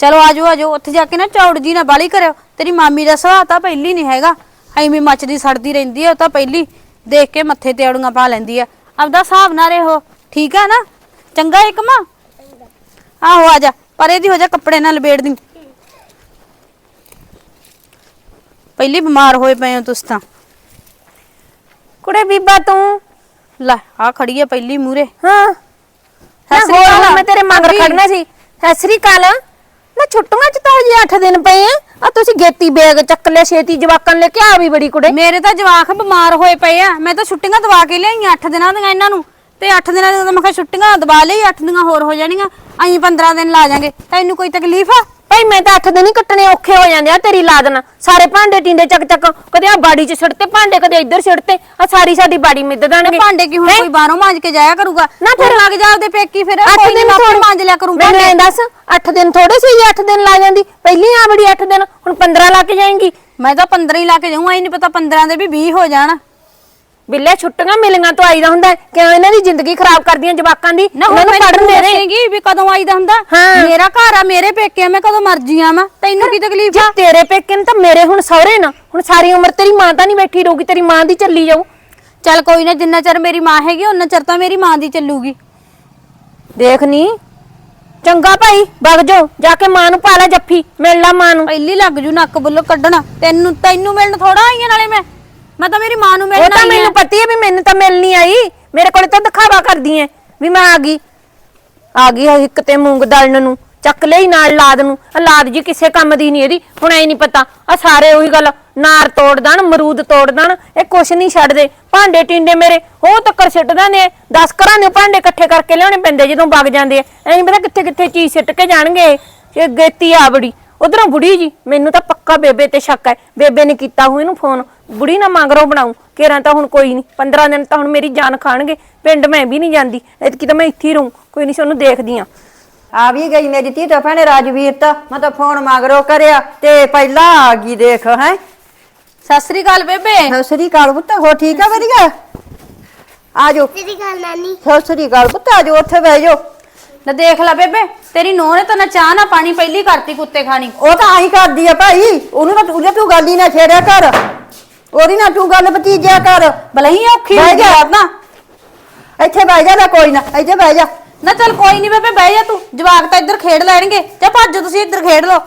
ਚਲੋ ਆਜੋ ਆਜੋ ਉੱਥੇ ਜਾ ਕੇ ਨਾ ਚੌੜ ਜੀ ਨਾ ਬਾਲੀ ਕਰਿਓ। ਤੇਰੀ ਮਾਮੀ ਦਾ ਸੁਭਾਅ ਤਾਂ ਪਹਿਲੀ ਨਹੀਂ ਹੈਗਾ। ਐਵੇਂ ਮੱਚਦੀ ਸੜਦੀ ਰਹਿੰਦੀ ਆ ਉਹ ਤਾਂ ਪਹਿਲੀ ਦੇਖ ਕੇ ਮੱਥੇ ਤੇ ਅੜੂਆਂ ਪਾ ਲੈਂਦੀ ਆ। ਆਪਦਾ ਹਿਸਾਬ ਨਾਲ ਰਹੋ। ਠੀਕ ਆ ਨਾ? ਚੰਗਾ ਇੱਕ ਮਾਂ? ਆਹੋ ਆ ਜਾ। ਪਰ ਇਹਦੀ ਹੋ ਜਾ ਕੱਪੜੇ ਨਾਲ ਲਪੇੜ ਦੀ। ਪਹਿਲੀ ਬਿਮਾਰ ਹੋਏ ਪਏ ਹੋ ਤੁਸੀਂ ਤਾਂ। ਕੁੜੇ ਬੀਬਾ ਤੂੰ? ਲੈ ਆ ਖੜੀ ਆ ਪਹਿਲੀ ਮੂਰੇ ਹਾਂ। ਸਤਿ ਨਾ ਸ੍ਰੀ ਹੋਰ ਅਕਾਲ। ਹੁਣ ਮੈਂ ਤੇਰੇ ਮਗਰ। ਖੜਨਾ ਸੀ। ਸਤਿ ਸ੍ਰੀ ਅਕਾਲ। ਨਾ ਛੁੱਟੀਆਂ ਚ ਤਾਂ ਹਜੇ 8 ਦਿਨ ਪਏ ਆ। ਆ ਤੁਸੀਂ ਗੇਤੀ ਬੈਗ ਚੱਕ ਲਿਆ, ਛੇਤੀ ਜਵਾਕਾਂ ਨੂੰ ਲੈ ਕੇ ਆ ਵੀ ਬੜੀ ਕੁੜੇ। ਮੇਰੇ ਤਾਂ ਜਵਾਕ ਬਿਮਾਰ ਹੋਏ ਪਏ ਆ। ਮੈਂ ਤਾਂ ਛੁੱਟੀਆਂ ਦਵਾ ਕੇ ਲਿਆਈਆਂ 8 ਦਿਨਾਂ ਦੀਆਂ ਇਹਨਾਂ ਨੂੰ। ਤੇ 8 ਦਿਨਾਂ ਦੀਆਂ ਤਾਂ ਮੈਂ ਕਿਹਾ ਛੁੱਟੀਆਂ ਦਵਾ ਲਈ 8 ਦੀਆਂ ਹੋਰ ਹੋ ਜਾਣੀਆਂ। ਅਸੀਂ 15 ਦਿਨ ਲਾ ਜਾਾਂਗੇ। ਤੈਨੂੰ ਕੋਈ ਤਕਲੀਫ ਆ? ਭਾਈ ਮੈਂ ਤਾਂ 8 ਦਿਨ ਹੀ ਕੱਟਣੇ ਔਖੇ ਹੋ ਜਾਂਦੇ ਆ ਤੇਰੀ ਲਾਦ ਨਾਲ। ਸਾਰੇ ਭਾਂਡੇ ਟਿੰਡੇ ਚੱਕ ਚੱਕ ਕਦੇ ਆ ਬਾੜੀ ਚ ਸਿੱਟਤੇ ਭਾਂਡੇ ਕਦੇ ਇੱਧਰ ਸਿੱਟਤੇ ਆ ਸਾਰੀ ਸਾਡੀ ਬਾੜੀ ਮਿੱਦ ਦੇਣਗੇ। ਭਾਂਡੇ ਕੀ ਹੁਣ ਹੈਂ? ਕੋਈ ਬਾਹਰੋਂ ਮਾਂਜ ਕੇ ਜਾਇਆ ਕਰੂਗਾ? ਨਾ ਫਿਰ- ਤੂੰ ਲੱਗ ਜਾ ਆਪਦੇ ਪੇਕੀ ਫਿਰ ਅੱਠ ਕੋਈ ਦਿਨ ਥੋੜ੍ਹੇ- ਮਾਂਜ ਲਿਆ ਕਰੂੰ ਮੈਨੂੰ ਭਾਂਡੇ। ਐਂ ਦੱਸ 8 ਦਿਨ ਥੋੜੇ ਸੀ 8 ਦਿਨ ਲਾ ਜਾਂਦੀ? ਪਹਿਲੀ ਆ ਬੜੀ 8 ਦਿਨ ਹੁਣ 15 ਲਾ ਕੇ ਜਾਏਂਗੀ। ਮੈਂ ਤਾਂ 15 ਹੀ ਲਾ ਕੇ ਜਾਊਂ ਐ ਨਹੀਂ ਪਤਾ 15 ਦੇ ਵੀ 20 ਹੋ ਜਾਣ। ਬਿੱਲੇ ਛੁੱਟੀਆਂ ਮਿਲੀਆਂ ਤੋਂ ਆਈਦਾ ਹੁੰਦਾ ਹੈ। ਕਿਉਂ ਇਹਨਾਂ ਦੀ ਜ਼ਿੰਦਗੀ ਖਰਾਬ ਕਰਦੀਆਂ ਜਵਾਕਾਂ ਦੀ? ਨਾ ਹੁਣ ਮੈਨੂੰ ਪੜਨ ਦੇ ਦੇ। ਦੱਸੇਂਗੀ ਵੀ ਕਦੋਂ ਆਈਦਾ ਹੁੰਦਾ। ਹਾਂ। ਮੇਰਾ ਘਰ ਆ ਮੇਰੇ ਪੇਕੇ ਆ ਮੈਂ ਕਦੋਂ ਮਰਜ਼ੀ ਆ ਮੈਂ ਤੈਨੂੰ ਕੀ ਤਕਲੀਫ ਜੇ ਆ? ਤੇਰੇ ਪੇਕੇ ਨੇ ਤਾਂ ਮੇਰੇ ਹੁਣ ਸਹੁਰੇ ਨਾ। ਹੁਣ ਸਾਰੀ ਉਮਰ ਤੇਰੀ ਮਾਂ ਤਾਂ ਨਹੀਂ ਬੈਠੀ ਰਹੂਗੀ ਤੇਰੀ ਮਾਂ ਦੀ ਚੱਲੀ ਜਾਊ। ਚੱਲ ਕੋਈ ਨਾ ਜਿੰਨਾ ਚਿਰ ਮੇਰੀ ਮਾਂ ਹੈਗੀ ਉਹਨਾਂ ਚਿਰ ਤਾਂ ਮੇਰੀ ਮਾਂ ਦੀ ਚੱਲੂਗੀ। ਦੇਖ ਨੀ। ਚੰਗਾ ਭਾਈ ਵਗ ਜਾਓ। ਜਾ ਕੇ ਮਾਂ ਨੂੰ ਪਾ ਲੈ ਜੱਫੀ। ਮਿਲ ਲਾ ਮਾਂ ਨੂੰ। ਪਹਿਲੀ ਲੱਗ ਜੂ ਨੱਕ ਬੁੱਲੋ ਕੱਢਣਾ। ਤੈਨੂੰ ਤੈਨੂੰ ਮਿਲਣ ਥੋੜਾ ਆਈਆਂ ਨਾਲੇ ਮੈਂ। ਮੈਂ ਤਾਂ ਮੇਰੀ ਮਾਂ ਨੂੰ ਉਹ ਮਿਲਣ ਤਾਂ ਆਈ ਮੈਨੂੰ ਪਤੀ ਹੈ ਵੀ ਮੈਨੂੰ ਤਾਂ ਮਿਲ ਨਹੀਂ ਆਈ। ਮੇਰੇ ਕੋਲੇ ਤਾਂ ਦਿਖਾਵਾ ਕਰਦੀ ਐ ਵੀ ਮੈਂ ਆ ਗਈ। ਆ ਗਈ ਆ ਇੱਕ ਤੇ ਮੂੰਗ ਦਲਣ ਨੂੰ ਚੱਕ ਲਈ ਨਾਲ ਲਾਦ ਨੂੰ। ਆਹ ਲਾਦ ਜੀ ਕਿਸੇ ਕੰਮ ਦੀ ਨਹੀਂ ਇਹਦੀ ਹੁਣ ਐ ਨਹੀਂ ਪਤਾ। ਆ ਸਾਰੇ ਉਹੀ ਗੱਲ ਨਾਰ ਤੋੜ ਦੇਣ ਮਰੂਦ ਤੋੜ ਦੇਣ ਇਹ ਕੁਛ ਨਹੀਂ ਛੱਡਦੇ ਭਾਂਡੇ ਟਿੰਡੇ ਮੇਰੇ ਉਹ ਤੱਕਰ ਸਿੱਟਦੇ ਨੇ 10 ਘਰਾਂ ਦੇ ਭਾਂਡੇ ਇਕੱਠੇ ਕਰਕੇ ਲਿਆਉਣੇ ਪੈਂਦੇ ਜਦੋਂ ਵਗ ਜਾਂਦੇ ਆ ਐ ਨਹੀਂ ਪਤਾ ਕਿੱਥੇ ਕਿੱਥੇ ਚੀਜ਼ ਸਿੱਟ ਕੇ ਜਾਣਗੇ। ਇਹ ਗੇਤੀ ਆ ਬੜੀ ਉਧਰੋਂ ਬੁੜੀ ਜੀ ਮੈਨੂੰ ਤਾਂ ਪੱਕਾ ਬੇਬੇ ਤੇ ਸ਼ੱਕ ਹੈ। ਬੇਬੇ ਨੇ ਕੀਤਾ ਹੋਇਆ ਇਹਨੂੰ ਫੋਨ ਬੁੜੀ ਨਾ ਮੰਗਰੋ ਬਣਾਉ ਕੇਰਾਂ ਤਾਂ ਹੁਣ ਕੋਈ ਨਹੀਂ। 15 ਦਿਨ ਤਾਂ ਹੁਣ ਮੇਰੀ ਜਾਨ ਖਾਣਗੇ। ਪਿੰਡ ਮੈਂ ਵੀ ਨਹੀਂ ਜਾਂਦੀ। ਐਤਕੀ ਤਾਂ ਮੈਂ ਇੱਥੇ ਹੀ ਰਹੂੰ। ਕੋਈ ਨਹੀਂ ਸਾਨੂੰ ਦੇਖਦੀ ਆ। ਆ ਵੀ ਗਈ ਮੇਰੀ ਧੀ ਤਾਂ ਭੈਣੇ ਰਾਜਵੀਰ ਤਾਂ। ਮੈਂ ਤਾਂ ਫੋਨ ਮਗਰੋਂ ਕਰਿਆ। ਤੇ ਪਹਿਲਾਂ ਆ ਗਈ ਦੇਖ ਹੈ। ਸਤਿ ਸ੍ਰੀ ਅਕਾਲ ਬੇਬੇ। ਸਤਿ ਸ੍ਰੀ ਅਕਾਲ ਪੁੱਤ। ਹੋ ਠੀਕ ਆ ਵਧੀਆ? ਆ ਜਾਓ। ਤੇਰੀ ਗੱਲ ਨਾਨੀ। ਸਤਿ ਸ੍ਰੀ ਅਕਾਲ ਪੁੱਤ। ਆ ਜਾਓ ਉੱਥੇ ਬਹਿ ਜਾਓ। ਨਾ ਦੇਖ ਲੈ ਬੇਬੇ ਤੇਰੀ ਨੂੰਹ ਨੇ ਤਾਂ ਨਾ ਚਾਹ ਨਾ ਪਾਣੀ ਪਹਿਲੀ ਕਰਤੀ ਕੁੱਤੇ ਖਾਣੀ। ਉਹ ਤਾਂ ਆਈ ਕਰਦੀ ਆ ਭਾਈ ਉਹਨੂੰ ਤਾਂ ਉਹਦੇ ਤੂੰ ਗੱਲ ਹੀ ਨਾ ਛੇੜਿਆ ਕਰ। ਉਹਦੀ ਨਾ ਤੂੰ ਗੱਲ ਭਤੀਜਿਆ ਕਰ। ਬਲਹੀ ਔਖੀ ਬਹਿ ਜਾ। ਨਾ। ਇੱਥੇ ਬਹਿ ਜਾ ਨਾ ਕੋਈ ਨਾ ਇੱਥੇ ਬਹਿ ਜਾ। ਨਾ ਚੱਲ ਕੋਈ ਨਹੀਂ ਬੇਬੇ ਬਹਿ ਜਾ ਤੂੰ। ਜਵਾਕ ਤਾਂ ਇੱਧਰ ਖੇਡ ਲੈਣਗੇ। ਤੇ ਭੱਜੋ ਤੁਸੀਂ ਇੱਧਰ ਖੇਡ ਲਓ।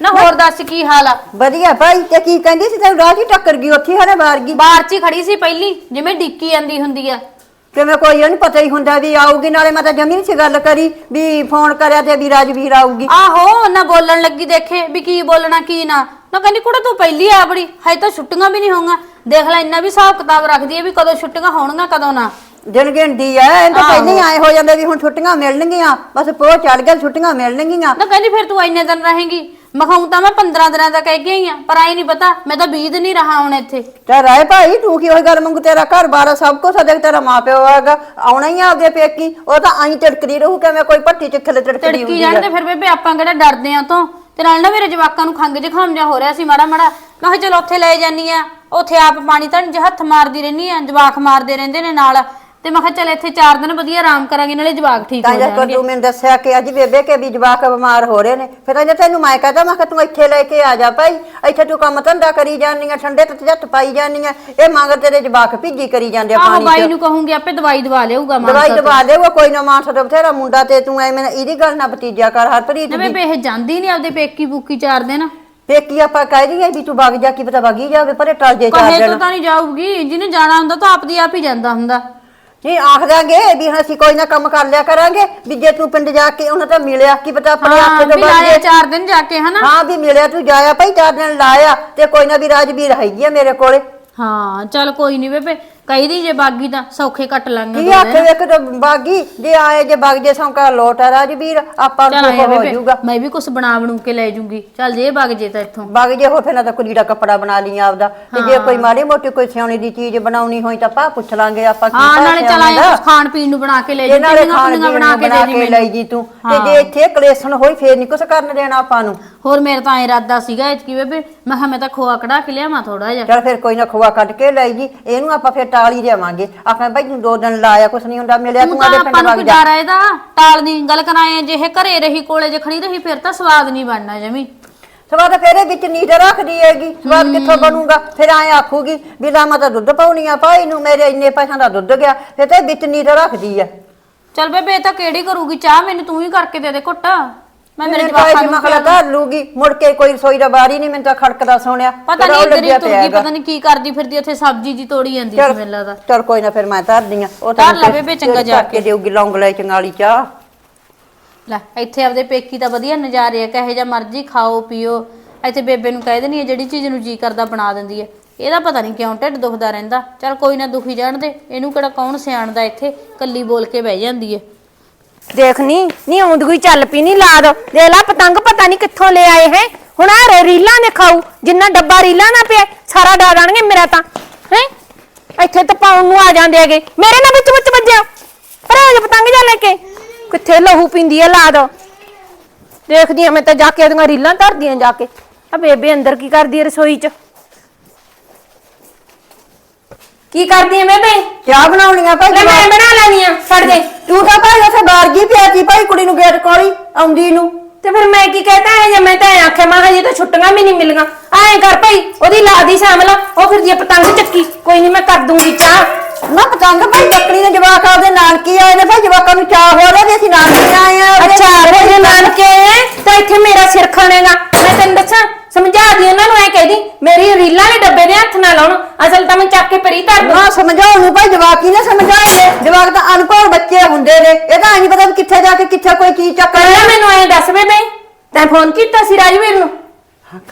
ਨਾ ਹੋਰ ਦੱਸ ਕੀ ਹਾਲ ਆ? ਵਧੀਆ ਭਾਈ ਤੇ ਕੀ ਕਹਿੰਦੀ ਸੀ ਤੈਨੂੰ ਰਾਹ 'ਚ ਹੀ ਟੱਕਰ ਗਈ ਉੱਥੇ ਹਰੇ ਮਾਰ ਗਈ। ਬਾਹਰ 'ਚ ਹੀ ਖੜੀ ਸੀ ਪਹਿਲੀ ਜਿਵੇਂ ਡਿੱਕੀ ਜਾਂਦੀ ਹੁੰਦੀ ਆ। ਕਿਵੇਂ ਕੋਈ ਇਹਨੂੰ ਪਤਾ ਹੀ ਹੁੰਦਾ ਵੀ ਆਊਗੀ ਨਾਲੇ ਮੈਂ ਤਾਂ ਜਮੀ ਨਹੀਂ ਸੀ ਗੱਲ ਕਰੀ ਵੀ ਫੋਨ ਕਰਿਆ ਤੇ ਵੀ ਰਾਜਵੀਰ ਆਊਗੀ। ਆਹੋ ਨਾ ਬੋਲਣ ਲੱਗੀ ਦੇਖੇ ਵੀ ਕੀ ਬੋਲਣਾ ਕੀ ਨਾ। ਨਾ ਕਹਿੰਦੀ ਕੁੜਾ ਤੂੰ ਪਹਿਲੀ ਆ ਬੜੀ ਹਜੇ ਤਾਂ ਛੁੱਟੀਆਂ ਵੀ ਨਹੀਂ ਹੋਣਗੀਆਂ ਦੇਖ ਲੈ ਇੰਨਾ ਵੀ ਹਿਸਾਬ ਕਿਤਾਬ ਰੱਖਦੀ ਹੈ ਵੀ ਕਦੋਂ ਛੁੱਟੀਆਂ ਹੋਣਗੀਆਂ ਕਦੋਂ ਨਾ। ਦਿਨ ਗਿਣਦੀ ਐ ਇਹ ਤਾਂ ਪਹਿਲਾਂ ਹੀ ਆਏ ਹੋ ਜਾਂਦੇ ਵੀ ਹੁਣ ਛੁੱਟੀਆਂ ਮਿਲਣਗੀਆਂ ਬਸ ਪੋਹ ਚੜ ਗਿਆ ਛੁੱਟੀਆਂ ਮਿਲਣਗੀਆਂ। ਨਾ ਕਹਿੰਦੀ ਫਿਰ ਤੂੰ ਇੰਨੇ ਦਿਨ ਰਹੇਂਗੀ। ਮਖਾਉਂ ਤਾਂ ਮੈਂ 15 ਦਿਨਾਂ ਦਾ ਕਹਿ ਕੇ ਆਈ ਆ ਪਰ ਆਈ ਨਹੀਂ ਪਤਾ ਮੈਂ ਤਾਂ 20 ਦਿਨ ਹੀ ਰਹਾ ਹੁਣ ਇੱਥੇ। ਤੇ ਰਾਏ ਭਾਈ ਤੂੰ ਕੀ ਉਹੀ ਗੱਲ ਮੰਗੂ ਤੇਰਾ ਘਰ ਬਾਰ ਸਭ ਆ, ਦੇਖ ਤੇਰਾ ਮਾਪਿਓ ਹੈਗਾ ਆਉਣਾ ਹੀ ਆ ਆਪਦੇ ਪੇਕੀ ਉਹ ਤਾਂ ਆਈ ਟੜਕਦੀ ਰਹੂ ਕਿਵੇਂ ਕੋਈ ਪੱਟੀ ਚ ਖਲੇ ਟੜਕਦੀ ਤੜਕੀ ਹੁੰਦੀ ਜਾਣ ਤੇ ਫਿਰ ਬੇਬੇ ਆਪਾਂ ਕਿਹੜਾ ਡਰਦੇ ਆ ਤੋਂ ਤੇ ਨਾਲ ਨਾ ਮੇਰੇ ਜਵਾਕਾਂ ਨੂੰ ਖੰਗ ਜ਼ੁਕਾਮ ਜਾ ਹੋ ਰਿਹਾ ਸੀ ਮਾੜਾ ਮਾੜਾ। ਮੈਂ ਕਿਹਾ ਚਲ ਉੱਥੇ ਲੈ ਜਾਨੀ ਆ ਉੱਥੇ ਆਪ ਪਾਣੀ ਤਾਂ ਜ ਹੱਥ ਮਾਰਦੀ ਰਹਿਨੀ ਆ ਜਵਾਕ ਮਾਰਦੇ ਰਹਿੰਦੇ ਨੇ ਨਾਲ। ਤੇ ਮੈਂ ਕਿਹਾ ਚਲ ਇੱਥੇ 4 ਦਿਨ ਵਧੀਆ ਆਰਾਮ ਕਰਾਂਗੇ ਨਾਲੇ ਜਵਾਕ ਠੀਕ ਤਾਂ ਹੋ ਜੇ ਜਾਣਗੇ। ਤੂੰ ਮੈਨੂੰ ਦੱਸਿਆ ਕਿ ਅੱਜ ਬੇਬੇ ਕੇ ਵੀ ਜਵਾਕ ਬਿਮਾਰ ਹੋ ਰਹੇ ਨੇ। ਫਿਰ ਅਜੇ ਤੈਨੂੰ ਮੈਂ ਕਹਦਾ ਮੈਂ ਕਿ ਤੂੰ ਇੱਥੇ ਲੈ ਕੇ ਆ ਜਾ ਭਾਈ। ਇੱਥੇ ਤੂੰ ਕੰਮ ਧੰਦਾ ਕਰੀ ਆ ਠੰਡੇ ਤੇ ਜੱਟ ਪਾਈ ਆ ਇਹ ਮੰਗ ਤੇਰੇ ਜਵਾਕ ਭਿੱਜੀ ਕਰੀ ਜਾਂਦੇ ਆ ਆਹੋ ਪਾਣੀ ਬਾਈ ਚ। ਨੂੰ ਕਹੂੰਗੀ ਆਪੇ ਦਵਾਈ ਦਵਾ ਲਿਆਊਗਾ ਮਾਂ ਦਵਾਈ ਦਵਾ ਦੇਊਗਾ ਕੋਈ ਨਾ ਮਾਂ ਸਦਾ ਬਥੇਰਾ ਮੁੰਡਾ ਤੇ ਤੂੰ ਐਵੇਂ ਇਹਦੀ ਗੱਲ ਨਾ ਭਤੀਜਾ ਕਰ ਹਰਪ੍ਰੀਤ ਨਾ ਦੀ। ਇਹ ਜਾਂਦੀ ਨਹੀਂ ਆਪਦੇ ਪੇਕੀ ਬੂਕੀ ਚਾਰ ਦਿਨ। ਪੇਕੀ ਆਪਾਂ ਕਹਿ ਦਈਏ ਵੀ ਤੂੰ ਵਗ ਜਾ ਕੀ ਪਤਾ ਵਗੀ ਜਾਵੇ ਪਰੇ ਟਲ ਜੇ ਚਾਰ ਕਹੇ ਤੋਂ ਤਾਂ ਨਹੀਂ ਜਾਊਗੀ ਜਿਹਨੇ ਜਾਣਾ ਹੁੰਦਾ ਤਾਂ ਆਪਦੀ ਆਪ ਹੀ ਜਾਂਦਾ ਹੁੰਦਾ। ਨਹੀਂ ਆਖ ਦਾਂਗੇ ਵੀ ਹੁਣ ਅਸੀਂ ਕੋਈ ਨਾ ਕੰਮ ਕਰ ਲਿਆ ਕਰਾਂਗੇ ਵੀ ਜੇ ਤੂੰ ਪਿੰਡ ਜਾ ਕੇ ਉਹਨਾਂ ਤਾਂ ਮਿਲਿਆ ਕੀ ਪਤਾ ਆਪਣੇ ਹਾਂ ਹੱਥ ਤੋਂ ਵੀ ਬਣ ਲਾਇਆ ਜੇ। ਚਾਰ ਦਿਨ ਜਾ ਕੇ ਹਨਾ? ਹਾਂ ਵੀ ਮਿਲਿਆ ਤੂੰ ਜਾਇਆ ਭਾਈ ਚਾਰ ਦਿਨ ਲਾਇਆ ਤੇ ਕੋਈ ਨਾ ਵੀ ਰਾਜਵੀਰ ਹੈਗੀ ਆ ਮੇਰੇ ਕੋਲੇ। ਹਾਂ ਚੱਲ ਕੋਈ ਨਹੀਂ ਬੇਬੇ ਕਹੀ ਦੀ ਜੇ ਬਾਗੀ ਤਾਂ ਸੌਖੇ ਕੱਟ ਲਾਂਗੇ ਕੀ ਹੱਥ ਵੇਖ ਤੇ ਬਾਗੀ ਜੇ ਆਏ ਜੇ ਵਗ ਜੇ ਸੌਂਕਾ ਲੋਟ ਆ ਰਾਜਵੀਰ ਆਪਾਂ ਚੱਲ ਨੂੰ ਆਇਆ ਹੋ ਬੇਬੇ ਜਾਊਗਾ। ਮੈਂ ਵੀ ਕੁਝ ਬਣਾ ਬਣੂ ਕੇ ਲੈ ਜੂੰਗੀ। ਚੱਲ ਜੇ ਵਗ ਜੇ ਤਾਂ ਇੱਥੋਂ। ਵਗ ਜੇ ਹੋ ਫਿਰ ਨਾ ਤਾਂ ਕੁੜੀ ਦਾ ਕੱਪੜਾ ਬਣਾ ਲਈ ਆਪਦਾ। ਤੇ ਜੇ ਕੋਈ ਮਾੜੀ ਮੋਟੀ ਕੋਈ ਸਿਆਉਣੀ ਦੀ ਚੀਜ਼ ਬਣਾਉਣੀ ਹੋਈ ਤਾਂ ਪਾ ਪੁੱਛ ਲਾਂਗੇ ਆਪਾਂ ਕੀ ਹਾਂ ਨਾਲੇ ਚੱਲ ਦਾ। ਕੁਝ ਖਾਣ ਪੀਣ ਨੂੰ ਬਣਾ ਕੇ ਲੈ ਜੇ ਨਾਲੇ ਖਾਣ ਪੀਣ ਬਣਾ ਕੇ ਦੇ ਕੇ ਜੀ ਲਈ ਮੈਨੂੰ। ਜੀ ਤੂੰ। ਤੇ ਜੇ ਇੱਥੇ ਕਲੇਸ਼ਨ ਹੋਈ ਫੇਰ ਨਹੀਂ ਕੁਛ ਕਰਨ ਦੇਣਾ ਆਪਾਂ ਨੂੰ। ਹੋਰ ਮੇਰਾ ਤਾਂ ਇਰਾਦਾ ਸੀਗਾ ਇਤਕੀ ਬੇਬੇ ਮੈਂ ਕਿਹਾ ਮੈਂ ਤਾਂ ਖੋਆ ਕਢਾ ਕੇ ਲਿਆਵਾਂ ਥੋੜਾ ਜਿਹਾ। ਚਲ ਫਿਰ ਕੋਈ ਨਾ ਖੋਆ ਕੱਢ ਕੇ ਲੈ ਜੀ ਇਹਨੂੰ ਆਪਾਂ ਫਿਰ ਟਾਲ ਹੀ ਦੇਵਾਂਗੇ। ਆਖਾਂ ਭਾਈ ਤੂੰ ਦੋ ਦਿਨ ਲਾਇਆ ਕੁਛ ਨਹੀਂ ਹੁੰਦਾ ਮਿਲਿਆ ਤੂੰ ਤੂੰ ਤਾਂ ਆਦੇ ਆਪਾਂ ਪਿੰਡ ਨੂੰ ਵਗ ਜਾ। ਡਰ ਆ ਇਹਦਾ। ਟਾਲ ਦੀ ਗੱਲ ਕਰਾਏ ਜੇ ਇਹ ਘਰੇ ਰਹੀ ਕੋਲੇ ਜੇ ਖੜੀ ਰਹੀ ਫਿਰ ਤਾਂ ਸਵਾਦ ਨਹੀਂ ਬਣਨਾ ਜਮੀ। ਸਵਾਦ ਫਿਰ ਇਹ ਵਿੱਚ ਨੀਟ ਰੱਖਦੀ ਹੈਗੀ ਸਵਾਦ ਕਿੱਥੋਂ ਬਣੂਗਾ? ਫਿਰ ਐ ਆਖੂਗੀ ਵੀ ਲਾ ਮੈਂ ਤਾਂ ਦੁੱਧ ਪਾਉਣੀ ਆ ਭਾਈ ਨੂੰ ਮੇਰੇ ਇੰਨੇ ਪੈਸਿਆਂ ਦਾ ਦੁੱਧ ਗਿਆ ਫਿਰ ਤੇ ਵਿੱਚ ਨੀਟ ਰੱਖਦੀ ਆ। ਚੱਲ ਬੇਬੇ ਇਹ ਤਾਂ ਕਿਹੜੀ ਕਰੂਗੀ? ਚਾਹ ਮੈਨੂੰ ਤੂੰ ਹੀ ਕਰਕੇ ਦੇ ਦੇ ਘੁੱਟ। ਮੈਂ ਮੇਰੇ ਜਵਾਕਾਂ ਨੂੰ ਮਖਲਾ ਧਰ ਲੂਗੀ ਮੁੜ ਕੇ ਕੋਈ ਰਸੋਈ ਦਾ ਬਾਰੀ ਨਹੀਂ ਮੈਨੂੰ ਤਾਂ ਖੜਕਦਾ ਸੁਣਿਆ ਪਤਾ ਨਹੀਂ ਹੀ ਤੁਰਦੀ ਪਤਾ ਨਹੀਂ ਕੀ ਕਰਦੀ ਫਿਰਦੀ ਉੱਥੇ ਸਬਜ਼ੀ ਜੀ ਤੋੜੀ ਜਾਂਦੀ ਸੀ ਮੈਨੂੰ ਲੱਗਦਾ। ਚਲ ਕੋਈ ਨਾ ਫਿਰ ਮੈਂ ਧਰਦੀ ਆ। ਉਹ ਧਰ ਲੈ ਬੇਬੇ, ਚੰਗਾ ਜਾ ਕੇ ਦੇਊਗੀ ਲੌਂਗ ਲੈ ਚੰਗਾਲੀ ਚਾਹ। ਲੈ ਇੱਥੇ ਆਪਦੇ ਪੇਕੀ ਤਾਂ ਵਧੀਆ ਨਜ਼ਾਰੇ ਆ ਕਹੇ ਜਾਂ ਮਰਜ਼ੀ ਖਾਓ ਪੀਓ। ਇੱਥੇ ਬੇਬੇ ਨੂੰ ਕਹਿ ਦੇਣੀ ਹੈ ਜਿਹੜੀ ਚੀਜ਼ ਨੂੰ ਜੀ ਕਰਦਾ ਬਣਾ ਦਿੰਦੀ ਹੈ ਇਹਦਾ ਪਤਾ ਨਹੀਂ ਕਿਉਂ ਢਿੱਡ ਦੁਖਦਾ ਰਹਿੰਦਾ। ਚੱਲ ਕੋਈ ਨਾ ਦੁਖੀ ਜਾਣ ਦੇ ਇਹਨੂੰ ਕਿਹੜਾ ਕੌਣ ਸਿਆਣਦਾ ਇੱਥੇ? ਕੱਲੀ ਬੋਲ ਕੇ ਬਹਿ ਜਾਂਦੀ ਹੈ ਦੇਖ ਨੀ ਨੀ ਆਉਂਦੀ ਕੋਈ ਚੱਲ ਪੀ ਨਹੀਂ ਲਾਦ। ਦੇ ਲਾ, ਪਤੰਗ ਪਤਾ ਨਹੀਂ ਕਿੱਥੋਂ ਲੈ ਆਏ ਹੈ। ਹੁਣ ਆ ਰੀਲਾਂ ਨੇ ਖਾਊ, ਜਿੰਨਾ ਡੱਬਾ ਰੀਲਾਂ ਨਾ ਪਿਆ, ਸਾਰਾ ਡਾ ਦੇਣਗੇ ਮੇਰਾ ਤਾਂ। ਹੈ? ਇੱਥੇ ਤਾਂ ਪਾਉਣ ਨੂੰ ਆ ਜਾਂਦੇ ਹੈਗੇ। ਮੇਰੇ ਨਾਲ ਵਿੱਚ ਵਿੱਚ ਵੱਜਿਆ। ਪਰ ਆ ਪਤੰਗ ਜਾ ਲੈ ਕੇ। ਕਿੱਥੇ ਲਹੂ ਪਿੰਦੀ ਆ ਲਾਦ। ਦੇਖਦੀ ਆ ਮੈਂ ਤਾਂ ਜਾ ਕੇ ਉਹਦੀਆਂ ਰੀਲਾਂ ਧਰਦੀਆਂ ਜਾ ਕੇ। ਆ ਬੇਬੇ ਅੰਦਰ ਕੀ ਕਰਦੀ ਹੈ ਰਸੋਈ 'ਚ? ਕੀ ਕਰਦੀ ਹੈ ਬੇਬੇ? ਚਾਹ ਬਣਾਉਣੀ ਆ ਭਾਈ ਲੈ ਮੈਂ ਬਣਾ ਲੈਣੀ ਆ ਛੱਡ ਦੇ। ਤੂੰ ਤਾਂ ਭਾਈ ਉੱਥੇ ਬਾਹਰ ਗਈ ਪਿਆ ਸੀ ਭਾਈ ਕੁੜੀ ਨੂੰ ਗੇਟ ਕੋਲੀ ਆਉਂਦੀ ਨੂੰ। ਤੇ ਫਿਰ ਮੈਂ ਕੀ ਕਹਤਾ ਹੈ ਜੇ ਮੈਂ ਤਾਂ ਐਂ ਆਖਿਆ ਮੈਂ ਹਜੇ ਤਾਂ ਛੁੱਟੀਆਂ ਵੀ ਨਹੀਂ ਮਿਲੀਆਂ। ਐਂ ਕਰ ਭਾਈ ਉਹਦੀ ਲਾਦੀ ਸ਼ਾਮਲ ਉਹ ਫਿਰ ਜੇ ਪਤੰਗ ਚੱਕੀ। ਕੋਈ ਨਹੀਂ ਮੈਂ ਕਰ ਦੂੰਗੀ ਚਾਹ। ਨਾ ਪਤੰਗ ਭਾਈ ਬੱਕਰੀ ਨੇ ਜਵਾਕ ਆਪਦੇ ਨਾਨਕੀ ਆਏ ਨੇ ਭਾਈ ਜਵਾਕਾਂ ਨੂੰ ਚਾਹ ਹੋ ਰਿਹਾ ਵੀ ਅਸੀਂ ਨਾਨਕੀ ਆਏ ਆ। ਅੱਛਾ ਫਿਰ ਜੇ ਨਾਨਕੇ ਆਏ ਤਾਂ ਇੱਥੇ ਮੇਰਾ ਸਿਰ ਖਾਣੇਗਾ। ਮੈਂ ਤੈਨੂੰ ਦੱਸਾਂ ਸਮਝਾ ਦੀ ਉਹਨਾਂ ਨੂੰ ਐ ਕਹਿਦੀ ਮੇਰੀ ਰੀਲਾਂ ਦੇ ਡੱਬੇ ਦੇ ਹੱਥ ਨਾ ਲਾਉਣ ਅਸਲ ਤਾਂ ਮੈਂ ਚੱਕ ਕੇ ਪਰੀ ਧਰ ਦੂੰ। ਨਾ ਸਮਝਾਉਣ ਨੂੰ ਭਾਈ ਜਵਾਕ ਹੀ ਨਾ ਸਮਝਾਏ ਜਵਾਕ ਤਾਂ ਅਨਪੜ੍ਹ ਬੱਚੇ ਹੁੰਦੇ ਨੇ ਇਹ ਤਾਂ ਨਹੀਂ ਪਤਾ ਵੀ ਕਿੱਥੇ ਜਾ ਕੇ ਕਿੱਥੇ ਕੋਈ ਚੀਜ਼ ਚੱਕ ਪਹਿਲਾਂ ਮੈਨੂੰ ਐਂ ਦੱਸ ਤੈਂ ਫੋਨ ਕੀਤਾ ਸੀ ਰਾਜਵੀਰ ਨੂੰ?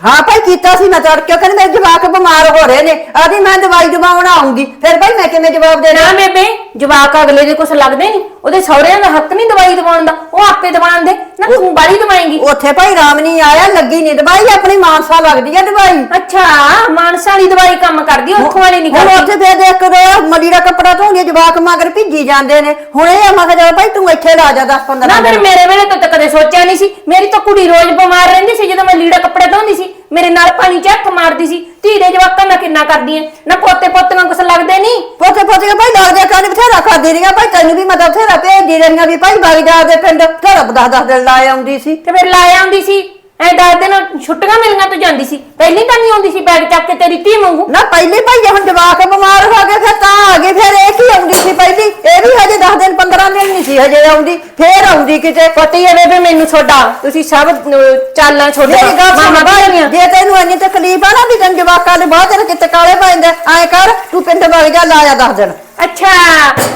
ਹਾਂ ਭਾਈ ਕੀਤਾ ਸੀ ਮੈਂ ਤੜਕੇ ਕਹਿੰਦੇ ਮੇਰੇ ਜਵਾਕ ਬਿਮਾਰ ਹੋ ਰਹੇ ਨੇ। ਆਦੀ ਮੈਂ ਦਵਾਈ ਦਵਾਉਣ ਆਉਂਗੀ। ਫਿਰ ਭਾਈ ਮੈਂ ਕਿਵੇਂ ਜਵਾਬ ਦੇਣਾ? ਨਾ ਬੇਬੇ ਜਵਾਕ ਅਗਲੇ ਦੇ ਕੁਛ ਲੱਗਦੇ ਨਹੀਂ। ਉਹਦੇ ਸਹੁਰਿਆਂ ਦਾ ਹੱਕ ਨਹੀਂ ਦਵਾਈ ਦਵਾਉਣ ਦਾ। ਉਹ ਆਪੇ ਦਵਾਉਣ ਦੇ। ਨਾ ਤੂੰ ਬਾਲੀ ਦਵਾਏਂਗੀ। ਉੱਥੇ ਭਾਈ ਰਾਮ ਨਹੀਂ ਆਇਆ ਲੱਗੀ ਨਹੀਂ ਦਵਾਈ। ਆਪਣੀ ਮਾਨਸਾ ਲੱਗਦੀ ਹੈ ਦਵਾਈ। ਅੱਛਾ ਮਾਨਸਾ ਵਾਲੀ ਦਵਾਈ ਕੰਮ ਕਰਦੀ ਉੱਥੋਂ ਵਾਲੀ ਨਹੀਂ ਹੁਣ ਕਰਦੀ। ਉੱਥੇ ਫੇਰ ਦੇਖ ਕੇ ਮੜੀ ਦਾ ਕੱਪੜਾ ਧੋਂਦੀ ਜਵਾਕ ਮਗਰ ਭਿੱਜੀ ਜਾਂਦੇ ਨੇ। ਹੁਣ ਇਹ ਆ, ਮੈਂ ਕਿਹਾ ਚੱਲ ਭਾਈ ਤੂੰ ਇੱਥੇ ਲਾ ਜਾ 10 15 ਨਾ ਫਿਰ ਮੇਰੇ ਵੇਲੇ ਤੋਂ ਤਾਂ ਕਦੇ ਸੋਚਿਆ ਨਹੀਂ ਸੀ। ਮੇਰੀ ਤਾਂ ਕੁੜੀ ਰੋਜ਼ ਬਿਮਾਰ ਰਹਿੰਦੀ ਸੀ ਜਦੋਂ ਮੈਂ ਲੀੜਾ ਕੱਪੜੇ ਧੋਂਦੀ ਸੀ ਮੇਰੇ ਨਾਲ ਪਾਣੀ ਚ ਹੱਥ ਮਾਰਦੀ ਸੀ ਧੀ ਦੇ ਜਵਾਕਾਂ ਨਾਲ ਕਿੰਨਾ ਕਰਦੀ ਐ? ਨਾ ਪੋਤੇ ਪੋਤੀਆਂ ਕੁਛ ਲੱਗਦੇ ਨਹੀਂ ਪੋਤੇ ਪੋਤੇ ਕੇ ਭਾਈ ਲੱਗਦੇ ਕੰਨ ਬਥੇਰਾ ਖਾਦੀ ਰਹੀਆਂ ਭਾਈ ਤੈਨੂੰ ਵੀ ਮਤਲਬ ਬਥੇਰਾ ਭੇਜਦੀ ਰਹੀਆਂ ਵੀ ਭਾਈ ਬਾਗਦਾਰ ਦੇ ਪਿੰਡ ਬਥੇਰਾ 10 10 ਦਿਨ ਲਾ ਆਉਂਦੀ ਸੀ। ਤੇ ਫਿਰ ਲਾਇਆ ਆਉਂਦੀ ਸੀ। ਐ ਦਸ ਦਿਨ ਛੁੱਟੀਆਂ ਮਿਲੀਆਂ ਤੂੰ ਜਾਂਦੀ ਸੀ। ਪਹਿਲੀ ਤਾਂ ਨਹੀਂ ਆਉਂਦੀ ਸੀ ਬੈਗ ਚੱਕ ਕੇ ਤੇਰੀ ਧੀ ਵਾਂਗੂ। ਨਾ ਪਹਿਲੀ ਭਾਈ ਹੁਣ ਜਵਾਕ ਬਿਮਾਰ ਹੋ ਗਏ ਫਿਰ ਤਾਂ ਆ ਗਈ ਫਿਰ ਇਹ ਕੀ ਆਉਂਦੀ ਸੀ ਪਹਿਲੀ? ਇਹ ਵੀ ਹਜੇ 10 ਦਿਨ 15 ਦਿਨ ਨਹੀਂ ਸੀ ਹਜੇ ਆਉਂਦੀ ਫੇਰ ਆਉਂਦੀ ਕਿਤੇ? ਪਤੀ ਐ ਬੇਬੇ ਮੈਨੂੰ ਛੋਡਾ ਤੁਸੀਂ ਸਭ ਅਹ, ਚਾਲਾਂ ਛੋਡੇ ਮੇਰੀ ਗੱਲ ਸੁਣ ਭਾਈ ਜੇ ਤੈਨੂੰ ਇੰਨੀ ਤਕਲੀਫ ਆ ਨਾ ਵੀ ਤੈਨੂੰ ਜਵਾਕਾਂ ਦੇ ਬਹੁਤ ਦਿਨ ਕਿਤੇ ਕਾਲੇ ਪੈਂਦੇ ਐ ਕਰ ਤੂੰ ਪਿੰਡ ਵਗ ਜਾ ਲਾਇਆ 10 ਦਿਨ। ਅੱਛਾ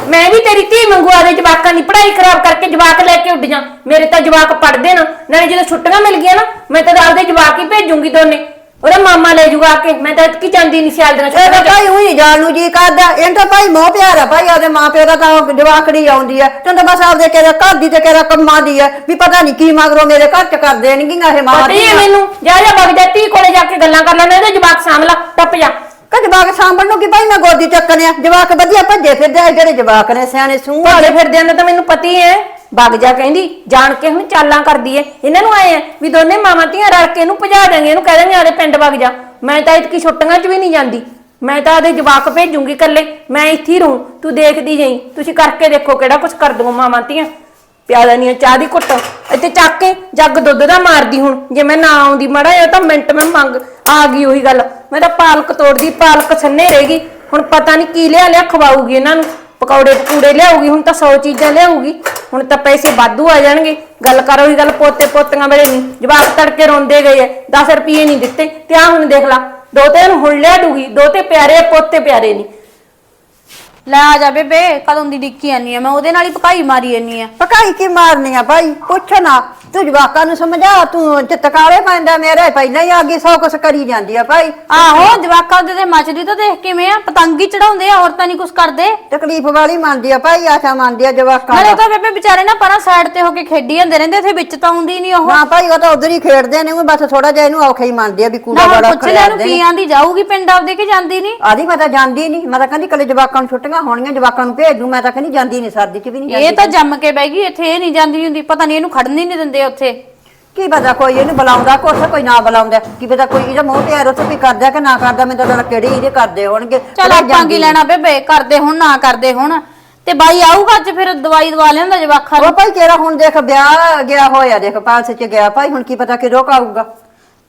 ਮੈਂ ਵੀ ਤੇਰੀ ਧੀ ਮੰਗੂ ਆਦੇ ਜਵਾਕਾਂ ਦੀ ਪੜ੍ਹਾਈ ਖਰਾਬ ਕਰਕੇ ਜਵਾਕ ਲੈ ਕੇ ਉੱਡ ਜਾ। ਮੇਰੇ ਤਾਂ ਜਵਾਕ ਪੜਦੇ ਨਾ ਨਾਲੇ ਜਦੋਂ ਛੁੱਟੀਆਂ ਮਿਲ ਗਈਆਂ ਨਾ ਮੈਂ ਤਾਂ ਆਪਦੇ ਜਵਾਕ ਹੀ ਭੇਜੂੰਗੀ ਦੋਨੇ। ਉਹਦਾ ਮਾਮਾ ਲੈ ਜੂਗਾ ਆ ਕੇ ਮੈਂ ਤਾਂ ਕੀ ਜਾਂਦੀ ਨਹੀਂ ਸਿਆਲ ਦੀਆਂ ਇਹ ਤਾਂ ਛੁੱਟੀਆਂ ਚ। ਭਾਈ ਉਹੀ ਜਾਣ ਨੂੰ ਜੀ ਕਰਦਾ ਇਹਨਾਂ ਤਾਂ ਭਾਈ ਮੋਹ ਪਿਆਰ ਆ ਭਾਈ ਮਾਂ ਪਿਓ ਦਾ ਤਾਂ ਜਵਾਕੜੀ ਆਉਂਦੀ ਆ। ਤੈਨੂੰ ਤਾਂ ਬਸ ਆਪਦੇ ਕਿਹੜਾ ਘਰ ਦੀ ਤੇ ਕਿਹੜਾ ਕੰਮਾਂ ਦੀ ਆ ਵੀ ਪਤਾ ਨਹੀਂ ਕੀ ਮਗਰੋਂ ਮੇਰੇ ਘਰ ਚ ਕਰ ਦੇਣਗੀਆਂ ਇਹ ਮਾਂ ਪਤਾ ਹੀ ਹੈ ਮੈਨੂੰ। ਜਾ ਜਾ ਵਗ ਜਾ ਧੀ ਕੋਲੇ ਜਾ ਕੇ ਗੱਲਾਂ ਕਰ ਲੈਣਾ ਇਹਦੇ ਜਵਾਕ ਸਾਂਭਲਾ ਟੱਪ ਜਾ। ਕਾ ਜਵਾਕ ਸਾਂਭਣ ਨੂੰ ਕੀ ਭਾਈ ਮੈਂ ਗੋਦੀ ਚੱਕਣਿਆ ਜਵਾਕ ਵਧੀਆ ਭੱਜੇ ਫਿਰਦੇ ਆ ਜਿਹੜੇ ਜਵਾਕ ਨੇ ਸਿਆਣੇ ਸੂਹ ਭਾਲੇ ਫਿਰਦਿਆਂ ਦਾ ਤਾਂ ਮੈਨੂੰ ਪਤਾ ਹੀ ਹੈ ਵਗ ਜਾ ਕਹਿੰਦੀ ਜਾਣ ਕੇ ਹੁਣ ਚਾਲਾਂ ਕਰਦੀ ਏ ਇਹਨਾਂ ਨੂੰ ਆਏ ਆ ਵੀ ਦੋਨੇ ਮਾਵਾਂ ਧੀਆਂ ਰਲ ਕੇ ਇਹਨੂੰ ਭਜਾ ਦੇਣਗੇ ਇਹਨੂੰ ਕਹਿ ਦੇਣਗੇ ਆਦੇ ਪਿੰਡ ਵਗ ਜਾ। ਮੈਂ ਤਾਂ ਇਤਕੀ ਛੁੱਟੀਆਂ 'ਚ ਵੀ ਨਹੀਂ ਜਾਂਦੀ। ਮੈਂ ਤਾਂ ਆਦੇ ਜਵਾਕ ਭੇਜੂੰਗੀ ਇਕੱਲੇ। ਮੈਂ ਇੱਥੇ ਹੀ ਰਹੂੰ। ਤੂੰ ਦੇਖਦੀ ਜਾਈ। ਤੁਸੀਂ ਕਰਕੇ ਦੇਖੋ ਕਿਹੜਾ ਕੁਝ ਕਰ ਦੂੰ ਮਾਵਾਂ ਧੀਆਂ। ਪਿਆ ਲੈਣੀ ਆ ਚਾਹ ਦੀ ਘੁੱਟ। ਇੱਥੇ ਚੱਕ ਕੇ ਜੱਗ ਦੁੱਧ ਦਾ ਮਾਰਦੀ ਹੁਣ। ਜੇ ਮੈਂ ਨਾ ਆਉਂਦੀ ਮੜਾ ਜਾ ਤਾਂ ਮਿੰਟ ਮੈਂ ਮੰਗ। ਆ ਗਈ ਉਹੀ ਗੱਲ। ਮੈਂ ਤਾਂ ਪਾਲਕ ਤੋੜਦੀ ਪਾਲਕ ਸੰਨੇ ਰਹੇਗੀ। ਹੁਣ ਪਤਾ ਨਹੀਂ ਕੀ ਲਿਆ ਲਿਆ ਖਵਾਊਗੀ ਇਹਨਾਂ ਨੂੰ। ਪਕੌੜੇ ਪਕੂੜੇ ਲਿਆਊਗੀ ਹੁਣ ਤਾਂ 100 ਚੀਜ਼ਾਂ ਲਿਆਊਗੀ। ਹੁਣ ਤਾਂ ਪੈਸੇ ਵਾਧੂ ਆ ਜਾਣਗੇ। ਗੱਲ ਕਰ ਉਹੀ ਗੱਲ ਪੋਤੇ ਪੋਤੀਆਂ ਵੇਲੇ ਨਹੀਂ। ਜਵਾਬ ਤੜਕੇ ਰੋਂਦੇ ਗਏ ਐ 10 ਰੁਪਏ ਨਹੀਂ ਦਿੱਤੇ। ਤੇ ਆ ਹੁਣ ਦੇਖ ਲਾ ਦੋ ਤੇ ਨੂੰ ਹੁਣ ਲਿਆ ਦੂਗੀ ਦੋ ਤੇ ਪਿਆਰੇ ਪੋਤੇ ਪਿਆਰੇ ਨਹੀਂ। ਲੈ ਆ ਜਾ ਬੇਬੇ ਕਦੋਂ ਦੀ ਡਿੱਕੀ ਆਨੀ ਆ? ਮੈਂ ਉਹਦੇ ਨਾਲ ਹੀ ਪਕਾਈ ਮਾਰੀ ਜਾਨੀ ਆ। ਪਕਾਈ ਕੀ ਮਾਰਨੀ ਆ ਭਾਈ? ਪੁੱਛ ਨਾ। ਤੂੰ ਜਵਾਕਾਂ ਨੂੰ ਸਮਝਾ ਤੂੰ ਚਿੱਤਕਾਲੇ ਪੈਂਦਾ ਮੇਰੇ ਪਹਿਲਾਂ ਹੀ ਆ ਗਈ ਸੌ ਕੁਛ ਕਰੀ ਜਾਂਦੀ ਆ ਭਾਈ। ਆਹੋ ਜਵਾਕਾਂ ਦੇ ਤੇ ਮੱਚਦੀ ਤਾਂ ਦੇਖ ਕਿਵੇਂ ਆ ਪਤੰਗ ਚੜਾਉਂਦੇ ਆ ਔਰਤਾਂ ਨਹੀਂ ਕੁਛ ਕਰਦੇ। ਤਕਲੀਫ ਵਾਲੀ ਮੰਨਦੀ ਆ ਭਾਈ ਆਸ਼ਾ ਮੰਨਦੀ ਆ ਜਵਾਕਾਂ ਨਾਲੇ ਦਾ। ਤਾਂ ਬੇਬੇ ਵਿਚਾਰੇ ਨਾ ਪਰਾਂ ਸਾਈਡ ਤੇ ਹੋ ਕੇ ਖੇਡੀ ਜਾਂਦੇ ਰਹਿੰਦੇ ਇੱਥੇ ਵਿੱਚ ਤਾਂ ਆਉਂਦੀ ਨਹੀਂ ਉਹ। ਨਾ ਭਾਈ ਉਹ ਤਾਂ ਉਧਰ ਹੀ ਖੇਡਦੇ ਨੇ ਉਹ ਬਸ ਥੋੜਾ ਜਿਹਾ ਇਹਨੂੰ ਔਖਾ ਹੀ ਮੰਨਦੇ ਆ ਵੀ ਨਾ ਕੂੜਾ ਹੁਣ ਬੜਾ ਪੁੱਛ ਲੈ ਇਹਨੂੰ ਕੀ ਨੇ ਆਂਦੀ ਜਾਊਗੀ ਪਿੰਡ ਆਪਦੇ ਕਿ ਜਾਂਦੀ ਨਹੀਂ ਆਦੀ ਮੈਂ ਤਾਂ ਜਾਂਦੀ ਨਹੀਂ ਮੈਂ ਤਾਂ ਕਹਿੰਦੀ ਕੱਲੇ ਜਵਾਕਾਂ ਨੂੰ ਛੁੱਟੀਆਂ ਹੋਣੀਆਂ ਜਵਾਕਾਂ ਨੂੰ ਭੇਜ ਦੂੰ ਮੈਂ ਤਾਂ ਕਹਿੰਦੀ ਜਾਂਦੀ ਨਹੀਂ ਸਰਦੀ ਚ ਵੀ ਨਹੀਂ ਇਹ ਤਾਂ ਜੰਮ ਕੇ ਬਹਿ ਗਈ ਇੱਥੇ ਇਹ ਨਹੀਂ ਜਾਂਦੀ ਹੁੰਦੀ ਪਤਾ ਨਹੀਂ ਇਹਨੂੰ ਖੜਨ ਹੀ ਨਹੀਂ ਦਿੰਦੇ ਉੱਥੇ? ਕੀ ਪਤਾ ਕੋਈ ਇਹਨੂੰ ਬੁਲਾਉਂਦਾ ਕੁਛ ਕੋਈ ਨਾ ਬੁਲਾਉਂਦਾ। ਕੀ ਪਤਾ ਕੋਈ ਇਹਦਾ ਮੂੰਹ ਤੇ ਐਰੋ ਵੀ ਕਰਦਾ ਕਿ ਨਾ ਕਰਦਾ ਮੈਨੂੰ ਤਾਂ ਕਿਹੜੀ ਇਹਦੇ ਕਰਦੇ ਹੋਣਗੇ। ਚਲ ਆਪਾਂ ਕੀ ਲੈਣਾ ਬੇਬੇ? ਕਰਦੇ ਹੁਣ ਨਾ ਕਰਦੇ ਹੁਣ? ਤੇ ਬਾਈ ਆਊਗਾ ਅੱਜ ਫਿਰ ਦਵਾਈ ਦਵਾ ਲਿਆਂਦਾ ਜਵਾਖਾਂ ਉਹ ਭਾਈ ਤੇਰਾ ਹੁਣ ਦੇਖ ਵਿਆਹ ਗਿਆ ਹੋਇਆ ਦੇਖ ਪਾਸ ਚ ਗਿਆ। ਭਾਈ ਹੁਣ ਕੀ ਪਤਾ ਕਿਦੋਂ ਆਊਗਾ।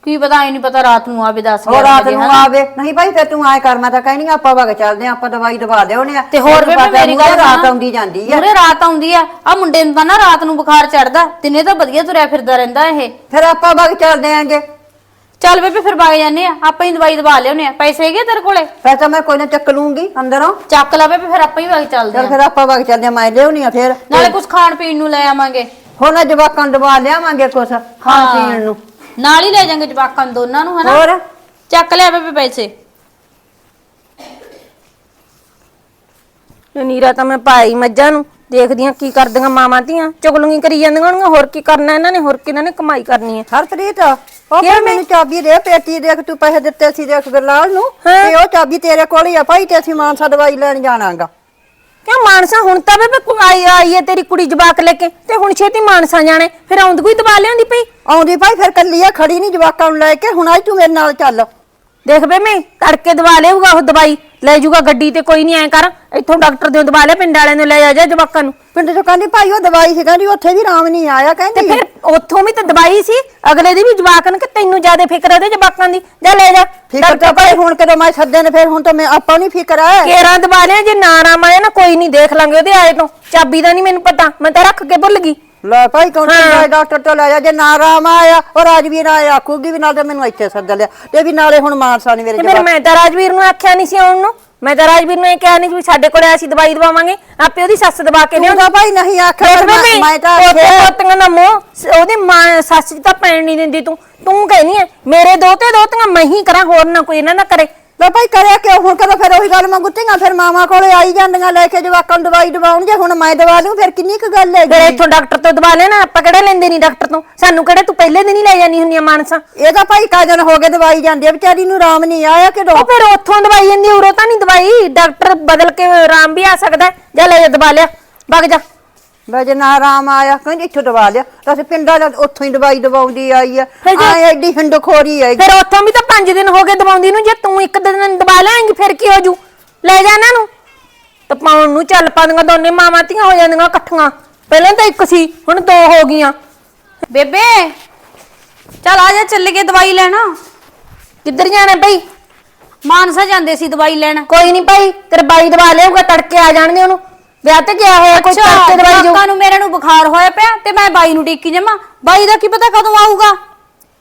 ਕੀ ਪਤਾ ਐ ਨਹੀਂ ਪਤਾ ਰਾਤ ਨੂੰ ਆਵੇ 10 ਉਹ ਰਾਤ ਨੂੰ ਆਵੇ। ਨਹੀਂ ਭਾਈ ਫਿਰ ਤੂੰ ਆਏ ਕਰ ਮੈਂ ਤਾਂ ਕਹਿਣੀ ਆਪਾਂ ਵਗ ਚੱਲਦੇ ਆਂ ਆਪਾਂ ਦਵਾਈ ਦਵਾ ਦੇਉਣੇ ਆ। ਤੇ ਹੋਰ ਤੈਨੂੰ ਪਤਾ ਮੇਰੀ ਗੱਲ ਰਾਤ। ਆਉਂਦੀ ਜਾਂਦੀ ਆ। ਮੂਹਰੇ ਰਾਤ ਆਉਂਦੀ ਆ। ਆ ਮੁੰਡੇ ਨੂੰ ਤਾਂ ਨਾ ਰਾਤ ਨੂੰ ਬੁਖਾਰ ਚੜਦਾ ਦਿਨੇ ਤਾਂ ਵਧੀਆ ਤੁਰਿਆ ਫਿਰਦਾ ਰਹਿੰਦਾ ਇਹ। ਫਿਰ ਆਪਾਂ ਵਗ ਚੱਲਦੇ ਆਂਗੇ। ਚੱਲ ਬੇਬੇ ਫਿਰ ਵਗ ਜਾਂਦੇ ਆ। ਆਪਾਂ ਹੀ ਦਵਾਈ ਦਵਾ ਲਿਆਉਨੇ ਆ। ਪੈਸੇ ਹੈਗੇ ਤੇਰੇ ਕੋਲੇ? ਤਾਂ ਮੈਂ ਕੋਈ ਨਾ ਚੱਕ ਲੂੰਗੀ ਅੰਦਰੋਂ। ਚੱਕ ਲਾ ਬੇਬੇ ਫਿਰ ਆਪਾਂ ਹੀ ਵਗ ਚੱਲਦੇ ਚੱਲ ਆ। ਫਿਰ ਆਪਾਂ ਵਗ ਚੱਲਦੇ ਆਂ ਮੈਂ ਲਿਆਉਣੀ ਆ ਫਿਰ। ਨਾਲੇ ਕੁਝ ਖਾਣ ਪੀਣ ਨੂੰ ਲੈ ਆਵਾਂਗੇ। ਹੁਣ ਜਵਾਕਾਂ ਨੂੰ ਦਵਾ ਲਿਆਵਾਂਗੇ ਕੁਛ ਖਾਣ ਪੀਣ ਨੂੰ। ਨਾਲ ਹੀ ਲੈ ਜਾਾਂਗੇ ਜਵਾਕਾਂ ਨੂੰ ਦੋਨਾਂ ਨੂੰ ਹਨਾ? ਹੋਰ? ਚੱਕ ਲਿਆ ਬੇਬੇ ਪੈਸੇ। ਨੀਰਾ ਤਾਂ ਮੈਂ ਪਾਈ ਮੱਝਾਂ ਨੂੰ। ਦੇਖਦੀਆਂ ਕੀ ਕਰਦੀਆਂ ਮਾਵਾਂ ਧੀਆਂ। ਚੁਗਲੀਆਂ ਕਰੀ ਜਾਂਦੀਆਂ ਹੋਣਗੀਆਂ ਹੋਰ ਕੀ ਕਰਨਾ ਇਹਨਾਂ ਨੇ ਹੋਰ ਕਿਹਨਾਂ ਨੇ ਕਮਾਈ ਕਰਨੀ ਹੈ? ਹਰਪ੍ਰੀਤ ਉਹ ਭਾਈ ਮੈਨੂੰ ਚਾਬੀ ਦੇ ਪੇਟੀ ਦੇਖ ਤੂੰ ਪੈਸੇ ਦਿੱਤੇ ਸੀ ਦੇਖ ਗਰਲਾਲ ਨੂੰ ਤੇ ਉਹ ਚਾਬੀ ਤੇਰੇ ਕੋਲ ਹੀ ਆ। ਭਾਈ ਤੇ ਅਸੀਂ ਮਾਨਸਾ ਦਵਾਈ ਲੈਣ ਜਾਣਾਗਾ। ਕਿਉਂ ਮਾਨਸਾ ਹੁਣ ਤਾਂ ਵੇ ਆਈ ਆਈ ਹੈ ਤੇਰੀ ਕੁੜੀ ਜਵਾਕ ਲੈ ਕੇ ਤੇ ਹੁਣ ਛੇਤੀ ਮਾਨਸਾ ਜਾਣੇ ਫਿਰ ਆਉਂਦ ਕੋਈ ਦਬਾ ਲਿਆਂਦੀ ਪਈ? ਆਉਂਦੀ ਭਾਈ ਫਿਰ ਕੱਲੀ ਆ ਖੜੀ ਨਹੀਂ ਜਵਾਕਾਂ ਨੂੰ ਲੈ ਕੇ ਹੁਣ ਅੱਜ ਤੂੰ ਮੇਰੇ ਨਾਲ ਚੱਲ। ਦੇਖ ਵੇ ਮੈਂ ਤੜਕੇ ਦਵਾ ਲਿਆਊਗਾ ਉਹ ਦਵਾਈ। ਲੈ ਜਾਊਗਾ ਗੱਡੀ ਤੇ ਕੋਈ ਨਹੀਂ ਐ ਕਰ ਇੱਥੋਂ ਡਾਕਟਰ ਦੇ ਦਵਾ ਲਿਆ ਪਿੰਡ ਵਾਲਿਆਂ ਨੂੰ ਲੈ ਜਾ ਜਵਾਕਾਂ ਨੂੰ। ਪਿੰਡ ਤੋਂ ਕਹਿੰਦੀ ਭਾਈ ਉਹ ਦਵਾਈ ਸੀ ਕਹਿੰਦੀ ਉੱਥੇ ਵੀ ਆਰਾਮ ਨਹੀਂ ਆਇਆ ਤੇ ਕਹਿੰਦੀ ਫਿਰ ਉੱਥੋਂ ਵੀ ਤਾਂ ਦਵਾਈ ਸੀ ਅਗਲੇ ਦੀ ਵੀ ਜਵਾਕਨ ਕਿ ਤੈਨੂੰ ਜ਼ਿਆਦਾ ਫਿਕਰ ਉਹਦੇ ਜਵਾਕਾਂ ਦੀ? ਜਾ ਲੈ ਜਾ। ਫਿਕਰ ਤਾਂ ਭਾਈ ਹੁਣ ਕਦੋਂ ਮੈਂ ਸੱਦੇ ਨੇ ਫਿਰ ਹੁਣ ਤਾਂ ਮੈਂ ਆਪਾਂ ਨਹੀਂ ਫਿਕਰ ਹੈ ਕੇਰਾਂ ਦਵਾ ਲਿਆ ਜੇ ਨਾ ਆਰਾਮ ਆਇਆ ਨਾ ਕੋਈ ਨਹੀਂ ਦੇਖ ਲਾਂਗੇ ਉਹਦੇ ਆਏ ਤੋਂ। ਚਾਬੀ ਦਾ ਨਹੀਂ ਮੈਨੂੰ ਪਤਾ ਮੈਂ ਤਾਂ ਰੱਖ ਕੇ ਭੁੱਲ ਗਈ। ਲੈ ਭਾਈ ਕੌਣ ਚੰਗਾ ਡਾਕਟਰ ਤੋਂ ਲੈ ਜਾ। ਜੇ ਨਾ ਆਰਾਮ ਆਇਆ ਉਹ ਰਾਜਵੀਰ ਆਇਆ ਆਖੂਗੀ ਵੀ ਨਾਲ ਤਾਂ ਮੈਨੂੰ ਇੱਥੇ ਸੱਦ ਲਿਆ। ਤੇ ਵੀ ਨਾਲੇ ਹੁਣ ਮਾਨਸਾ ਨਹੀਂ ਮੇਰੇ ਤੇ ਫਿਰ ਜਵਾਕ ਮੈਂ ਤਾਂ ਰਾਜਵੀਰ ਨੂੰ ਆਖਿਆ ਨਹੀਂ ਸੀ ਆਉਣ ਨੂੰ। ਮੈਂ ਤਾਂ ਰਾਜਵੀਰ ਨੂੰ ਇਹ ਕਿਹਾ ਨਹੀਂ ਵੀ ਸਾਡੇ ਕੋਲੇ ਅਸੀਂ ਦਵਾਈ ਦਵਾਵਾਂਗੇ। ਆਪੇ ਉਹਦੀ ਸੱਸ ਦਵਾ ਕੇ ਤੂੰ ਲਿਆਉਂਦਾ। ਤਾਂ ਭਾਈ ਨਹੀਂ ਆਖਿਆ ਦੇਖ ਮੈਂ ਤਾਂ ਪੋਤੇ ਆਖਿਆ। ਪੋਤੀਆਂ ਦਾ ਮੋਹ ਸ- ਉਹਦੀ ਮਾਂ ਸੱਸ ਜੀ ਤਾਂ ਪੈਣ ਨਹੀਂ ਦਿੰਦੀ ਤੂੰ। ਤੂੰ ਕਹਿਨੀ ਐ ਮੇਰੇ ਦੋਤੇ ਦੋਤੀਆਂ ਮੈਂ ਹੀ ਕਰਾਂ ਹੋਰ ਨਾ ਕੋਈ ਇਹਨਾਂ ਨਾ ਕਰੇ। ਲੈ ਭਾਈ ਕਰਿਆ ਕਿਉਂ? ਹੁਣ ਕਦੋਂ ਫਿਰ ਉਹੀ ਗੱਲ ਮੰਗੁੱਤੀਆਂ ਫਿਰ ਮਾਮਾ ਕੋਲੇ ਆਈ ਜਾਂਦੀਆਂ ਲੈ ਕੇ ਜਵਾਕਾਂ ਨੂੰ ਦਵਾਈ ਦਵਾਉਣ ਜੇ ਹੁਣ ਮੈਂ ਦਵਾ ਲੂੰ ਫਿਰ ਕਿੰਨੀ ਕੁ ਗੱਲ ਹੈ ਫਿਰ ਇੱਥੋਂ ਡਾਕਟਰ ਤੋਂ ਦਵਾ ਲੈਣਾ ਆਪਾਂ ਕਿਹੜਾ ਲੈਂਦੇ ਨਹੀਂ ਡਾਕਟਰ ਤੋਂ? ਸਾਨੂੰ ਕਿਹੜਾ ਤੂੰ ਪਹਿਲੇ ਦਿਨ ਹੀ ਲੈ ਜਾਨੀ ਹੁੰਨੀ ਆ ਮਾਨਸਾ। ਇਹ ਤਾਂ ਭਾਈ ਕਾਜਨ ਹੋ ਕੇ ਦਵਾਈ ਜਾਂਦੀ ਆ ਵਿਚਾਰੀ ਨੂੰ ਆਰਾਮ ਨਹੀਂ ਆਇਆ ਕਿਦੋਂ? ਉਹ ਫਿਰ ਉੱਥੋਂ ਦਵਾਈ ਜਾਂਦੀ ਉਰੋਂ ਤਾਂ ਨਹੀਂ ਦਵਾਈ। ਡਾਕਟਰ ਬਦਲ ਕੇ ਆਰਾਮ ਵੀ ਆ ਸਕਦਾ। ਜਾ ਲੈ ਜਾ ਦਵਾ ਲਿਆ। ਵਗ ਜਾ। ਵਜੇ ਨਾ ਆਰਾਮ ਆਇਆ ਕਹਿੰਦੀ ਇੱਥੋਂ ਦਵਾ ਲਿਆ। ਤਾਂ ਅਸੀਂ ਪਿੰਡਾਂ ਦਾ ਉੱਥੋਂ ਹੀ ਦਵਾਈ ਦਵਾਉਂਦੀ ਆਈ ਆ। ਫਿਰ ਜੇ- हाँ, ਆਏ ਐਡੀ ਹਿੰਡਖੋਰੀ ਹੈ ਫਿਰ ਉੱਥੋਂ ਵੀ ਤਾਂ 5 ਦਿਨ ਹੋ ਗਏ ਦਵਾਉਂਦੀ ਨੂੰ। ਜੇ ਤੂੰ ਇੱਕ ਦਿਨ ਦਵਾ ਲੈਂਗੀ ਫਿਰ ਕੀ ਹੋ ਜੂ? ਲੈ ਜਾ ਇਹਨਾਂ ਨੂੰ। ਤੇ ਪਾਉਣ ਨੂੰ ਚੱਲ ਪਾਉਂਦੀਆਂ ਦੋਨੇ ਮਾਵਾਂ ਧੀਆਂ ਹੋ ਜਾਂਦੀਆਂ ਇਕੱਠੀਆਂ। ਪਹਿਲਾਂ ਤਾਂ ਇੱਕ ਸੀ ਹੁਣ ਦੋ ਹੋ ਗਈਆਂ। ਬੇਬੇ ਚੱਲ ਆ ਜਾ ਚੱਲ ਕੇ ਦਵਾਈ ਲੈਣਾ। ਕਿੱਧਰ ਜਾਣਾ ਭਾਈ? ਮਾਨਸਾ ਜਾਂਦੇ ਸੀ ਦਵਾਈ ਲੈਣ। ਕੋਈ ਨਹੀਂ ਭਾਈ ਤੇਰੇ ਬਾਈ ਦਵਾ ਲਿਆਊਗਾ ਤੜਕੇ ਆ ਜਾਣਗੇ ਉਹਨੂੰ। ਵਿਆਹ ਤੇ ਗਿਆ ਹੋਇਆ ਕੋਈ ਤੜਕੇ ਦਵਾਈ ਜਾਊ ਜਵਾਕਾਂ ਨੂੰ ਮੇਰੇ ਨੂੰ ਬੁਖਾਰ ਹੋਇਆ ਪਿਆ ਤੇ ਮੈਂ ਬਾਈ ਨੂੰ ਟੀਕੀ ਜਮਾ ਬਾਈ ਦਾ ਕੀ ਪਤਾ ਕਦੋਂ ਆਊਗਾ?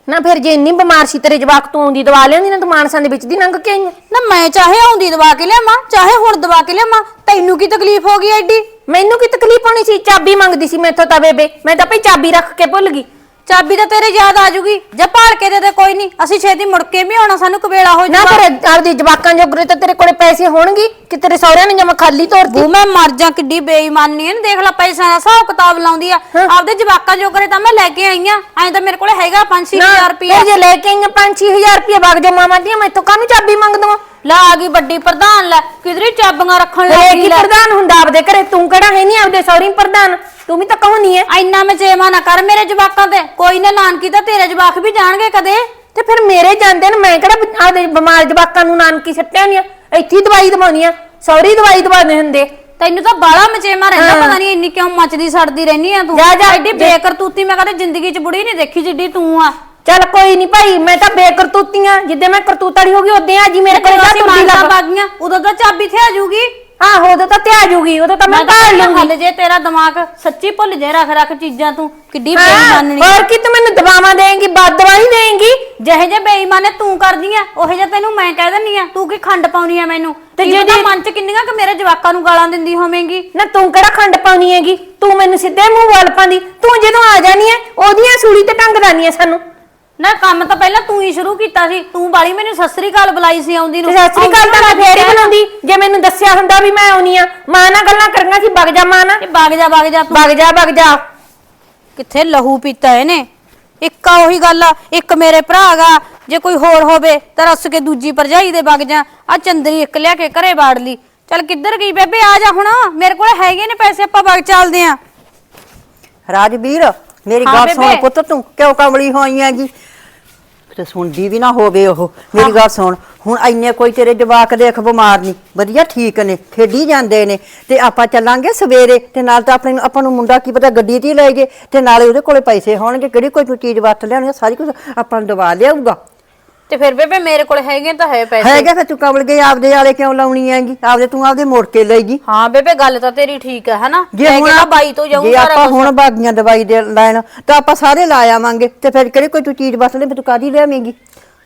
ਨਾ ਫਿਰ ਜੇ ਇੰਨੀ ਬਿਮਾਰ ਸੀ ਤੇਰੇ ਜਵਾਕ ਤੂੰ ਆਉਂਦੀ ਦਵਾ ਲਿਆਉਂਦੀ ਨਾ ਤੂੰ ਮਾਨਸਾਂ ਦੇ ਵਿੱਚ ਦੀ ਲੰਘ ਕੇ ਆਈ ਆਂ। ਨਾ ਮੈਂ ਚਾਹੇ ਆਉਂਦੀ ਦਵਾ ਕੇ ਲਿਆਵਾਂ ਚਾਹੇ ਹੁਣ ਦਵਾ ਕੇ ਲਿਆਵਾਂ ਤੈਨੂੰ ਕੀ ਤਕਲੀਫ ਹੋ ਗਈ ਐਡੀ? ਮੈਨੂੰ ਕੀ ਤਕਲੀਫ ਹੋਣੀ ਸੀ? ਚਾਬੀ ਮੰਗਦੀ ਸੀ ਮੈਥੋਂ ਤਾਂ ਬੇਬੇ ਮੈਂ ਤਾਂ ਭਾਈ ਚਾਬੀ ਰੱਖ ਕੇ ਭੁੱਲ ਗਈ। ਚਾਬੀ ਤਾਂ ਤੇਰੇ ਯਾਦ ਆ ਜੂਗੀ। ਜਾਂ ਭਾਲ ਕੇ ਦੇ ਦੇ ਕੋਈ ਨਹੀਂ। ਅਸੀਂ ਛੇਤੀ ਮੁੜ ਕੇ ਵੀ ਆਉਣਾ ਸਾਨੂੰ ਕਵੇਲਾ ਹੋ ਨਾ ਜਾਊਗਾ ਫਿਰ ਆਪਦੀ ਜਵਾਕਾਂ ਜੋਗਰੇ ਤਾਂ ਤੇਰੇ ਕੋਲੇ ਪੈਸੇ ਹੋਣਗੇ ਕਿ ਤੇਰੇ ਸਹੁਰਿਆਂ ਨੇ ਜਮਾ ਖਾਲੀ ਤੋਰਤੀ? ਬੂ ਮੈਂ ਮਰ ਜਾ ਕਿੱਡੀ ਬੇਈਮਾਨੀ ਐ ਦੇਖ ਲੈ ਪੈਸਿਆਂ ਦਾ ਹਿਸਾਬ ਕਿਤਾਬ ਲਾਉਂਦੀ ਆ। ਆਪਦੇ ਜਵਾਕਾਂ ਜੋਗਰੇ ਤਾਂ ਮੈਂ ਲੈ ਕੇ ਆਈ ਆ। ਐਂ ਤਾਂ ਮੇਰੇ ਕੋਲ ਹੈਗਾ 5-6000 ਰੁਪਇਆ। ਜੇ ਲੈ ਕੇ ਆਈਆਂ 5-6000 ਰੁਪਏ ਵਗ ਜਾ ਮਾਮਾ ਦੀਆਂ ਮੈਥੋਂ ਕਾਹਨੂੰ ਚਾਬੀ ਮੰਗ ਦਵਾਂ ਲੈ ਆ ਗਈ ਵੱਡੀ ਪ੍ਰਧਾਨ ਲੈ। ਕਿਧਰੇ ਚਾਬੀਆਂ ਰੱਖਣ ਲੈ ਲੱਗੀ ਕੀ ਲੈ। ਪ੍ਰਧਾਨ ਹੁੰਦਾ ਆਪਦੇ ਘਰੇ? ਤੂੰ ਕਿਹੜਾ ਹੈ ਨਹੀਂ ਆਪਦੇ ਸਹੁਰੀ ਪ੍ਰਧਾਨ? ਤੂੰ ਵੀ ਤਾਂ ਕਹੋਨੀ ਐ। ਇੰਨਾ ਮਚੇਵਾ ਨਾ ਕਰ ਮੇਰੇ ਜਵਾਕਾਂ ਤੇ। ਕੋਈ ਨਾ ਨਾਨਕੀ ਤਾਂ ਤੇਰੇ ਜਵਾਕ ਵੀ ਜਾਣਗੇ ਕਦੇ। ਤੇ ਫਿਰ ਮੇਰੇ ਜਾਂਦੇ ਨੇ ਮੈਂ ਕਿਹੜਾ ਬ- ਆਪਦੇ ਬਿਮਾਰ ਜਵਾਕਾਂ ਨੂੰ ਨਾਨਕੀ ਸੱਟਿਆ ਨਹੀਂ ਇੱਥੇ ਹੀ ਦਵਾਈ ਦਵਾਉਣੀ ਆ। ਸੌਰੀ ਦਵਾਈ ਦਵਾਉਂਦੇ ਹੁੰਦੇ। ਤੈਨੂੰ ਤਾਂ ਬਾਲਾ ਮਚੇਵਾ ਰਹਿੰਦਾ। ਪਤਾ ਨਹੀਂ ਇੰਨੀ ਕਿਉਂ ਮੱਚਦੀ ਸੜਦੀ ਰਹਿਨੀ ਆ ਤੂੰ। ਜਾ, ਜਾ, ਐਡੀ ਬੇਕਰਤੂਤੀ ਮੈਂ ਕਦੇ ਜ਼ਿੰਦਗੀ 'ਚ ਬੁੜੀ ਨਹੀਂ ਦੇਖੀ ਜਿੱਡੀ ਤੂੰ ਆ। ਚੱਲ ਕੋਈ ਨਹੀਂ ਭਾਈ ਮੈਂ ਤਾਂ ਬੇਕਰਤੂਤੀਆਂ। ਜਿੱਦੇ ਮੈਂ ਕਰਤੂਤਾੜੀ ਹੋ ਗਈ ਉਦੋਂ ਆ ਜੀ ਮੇਰੇ ਕੋਲ ਜਾ ਤੁਰਦੀ ਲੱਗ ਬਾਗੀਆਂ ਉਦੋਂ ਤਾਂ ਚਾਬੀ ਥੇ ਆ ਜੂਗੀ ਆਹੋ ਉਦੋਂ ਤਾਂ ਤੇ ਆ ਜੂਗੀ ਉਦੋਂ ਤਾਂ ਮੈਂ ਕਹਿੰਦੀ ਲੂੰਗੀ ਹੱਲ ਜੇ ਤੇਰਾ ਦਿਮਾਗ ਸੱਚੀ ਭੁੱਲ ਜੇ ਰੱਖ ਰੱਖ ਚੀਜ਼ਾਂ ਤੂੰ ਕਿੱਡੀ ਬੇਈਮਾਨੀ। ਹੋਰ ਕੀ ਤੂੰ ਮੈਨੂੰ ਦਵਾਵਾਂ ਦੇਂਗੀ ਬਦ ਦਵਾਈ ਦੇਂਗੀ? ਜਿਹੇ ਜੇ ਬੇਈਮਾਨੇ ਤੂੰ ਕਰਦੀ ਆ ਉਹੇ ਜੇ ਤੈਨੂੰ ਮੈਂ ਕਹਿ ਦਿੰਨੀ ਆ ਤੂੰ ਕੀ ਖੰਡ ਪਾਉਣੀ ਆ ਮੈਨੂੰ? ਤੇ ਜਿਹਦੇ ਮਨ 'ਚ ਕਿੰਨੀਆਂ ਕਿ ਮੇਰੇ ਜਵਾਕਾਂ ਨੂੰ ਗਾਲਾਂ ਦਿੰਦੀ ਹੋਵੇਂਗੀ? ਨਾ ਤੂੰ ਕਿਹੜਾ ਖੰਡ ਪਾਉਣੀ ਹੈਗੀ? ਤੂੰ ਮੈਨੂੰ ਸਿੱਧੇ ਮੂੰਹ ਵੱਲ ਪਾਉਂਦੀ। ਤੂੰ ਜਦੋਂ ਆ ਜਾਨੀ ਐ ਉਹਦੀਆਂ ਸੂਲੀ ਤੇ ਟੰਗ ਦਾਨੀ ਐ ਸਾਨੂੰ। ਨਾ ਕੰਮ ਤਾਂ ਪਹਿਲਾਂ ਤੂੰ ਹੀ ਸ਼ੁਰੂ ਕੀਤਾ ਸੀ। ਤੂੰ ਬਾਲੀ ਮੈਨੂੰ ਸਤਿ ਸ੍ਰੀ ਅਕਾਲ ਬੁਲਾਈ ਸੀ ਆਉਂਦੀ ਨੂੰ। ਸਤਿ ਸ੍ਰੀ ਅਕਾਲ ਤਾਂ ਮੈਂ ਫੇਰ ਹੀ ਬੁਲਾਉਂਦੀ। ਜੇ ਮੈਨੂੰ ਦੱਸਿਆ ਹੁੰਦਾ ਵੀ ਮੈਂ ਆਉਣੀ ਆ ਮਾਂ ਨਾਲ ਗੱਲਾਂ ਕਰੀਆਂ ਸੀ ਵਗ ਜਾ ਮਾਂ ਨਾਲ। ਵਗ ਜਾ ਵਗ ਜਾ ਤੂੰ। ਵਗ ਜਾ ਵਗ ਜਾ। ਕਿੱਥੇ ਲਹੂ ਪੀਤਾ ਇਹਨੇ? ਇੱਕ ਆ ਉਹੀ ਗੱਲ ਆ ਇੱਕ ਮੇਰੇ ਭਰਾ ਗਾ। ਜੇ ਕੋਈ ਹੋਰ ਹੋਵੇ ਤਾਂ ਰਸ ਕੇ ਦੂਜੀ ਭਰਜਾਈ ਦੇ ਵਗ ਜਾ। ਆ ਚੰਦਰੀ ਇੱਕ ਲਿਆ ਕੇ ਘਰੇ ਬਾੜ ਲਈ। ਚੱਲ ਕਿੱਧਰ ਗਈ ਬੇਬੇ? ਆ ਜਾ ਹੁਣ। ਮੇਰੇ ਕੋਲ ਹੈਗੇ ਨੇ ਪੈਸੇ ਆਪਾਂ ਵਗ ਚੱਲਦੇ ਆਂ। ਰਾਜਵੀਰ ਮੇਰੀ ਹਾਂ ਗੱਲ ਸੁਣ ਬੇਬੇ। ਪੁੱਤ ਤੂੰ ਕਿਉਂ ਕਮਲੀ ਹੋਈ ਹੈਗੀ ਤੇ ਸੁਣਦੀ ਵੀ ਨਾ ਹੋਵੇ ਉਹ। ਮੇਰੀ ਗੱਲ ਸੁਣ ਹੁਣ ਇੰਨੇ ਕੋਈ ਤੇਰੇ ਜਵਾਕ ਦੇਖ ਬਿਮਾਰ ਨਹੀਂ। ਵਧੀਆ ਠੀਕ ਨੇ ਖੇਡੀ ਜਾਂਦੇ ਨੇ। ਤੇ ਆਪਾਂ ਚੱਲਾਂਗੇ ਸਵੇਰੇ ਤੇ ਨਾਲ ਤਾਂ ਆਪਣੇ ਨੂੰ ਆਪਾਂ ਨੂੰ ਮੁੰਡਾ ਕੀ ਪਤਾ ਗੱਡੀ ਤੇ ਹੀ ਲੈ ਜੇ ਤੇ ਨਾਲੇ ਉਹਦੇ ਕੋਲੇ ਪੈਸੇ ਹੋਣਗੇ ਕਿਹੜੀ ਕੋਈ ਚੀਜ਼ ਵਰਤ ਲਿਆਉਣੀ ਆ, ਸਾਰੀ ਕੁਝ ਆਪਾਂ ਨੂੰ ਦਵਾ ਲਿਆਊਗਾ। ਤੇ ਫਿਰ ਬੇਬੇ ਮੇਰੇ ਕੋਲ ਹੈਗੇ ਤਾਂ ਹੈ ਪੈਸੇ। ਹੈਗਾ ਫਿਰ ਤੂੰ ਕਮਲ ਗਈ ਆਪਦੇ ਵਾਲੇ ਕਿਉਂ ਲਾਉਣੀ ਹੈਗੀ? ਆਪਦੇ ਤੂੰ ਆਪਦੇ ਮੋੜ ਕੇ ਲਏਗੀ। ਹਾਂ ਬੇਬੇ ਗੱਲ ਤਾਂ ਤੇਰੀ ਠੀਕ ਹੈ ਹਨਾ? ਜੇ ਹੁਣ ਕੇ ਤਾਂ ਬਾਈ ਤੋਂ ਜਾਊਂ ਜੇ ਸਾਰਾ ਆਪਾਂ ਕੁਛ। ਹੁਣ ਬਾਗੀਆਂ ਦਵਾਈ ਦੇ ਲੈਣ ਤਾਂ ਆਪਾਂ ਸਾਰੇ ਲਾ ਆਵਾਂਗੇ। ਤੇ ਫਿਰ ਕਿਹੜੀ ਕੋਈ ਤੂੰ ਚੀਜ਼ ਵਰਤ ਲੈ ਤੂੰ ਕਾਦੀ ਲਿਆਵੇਂਗੀ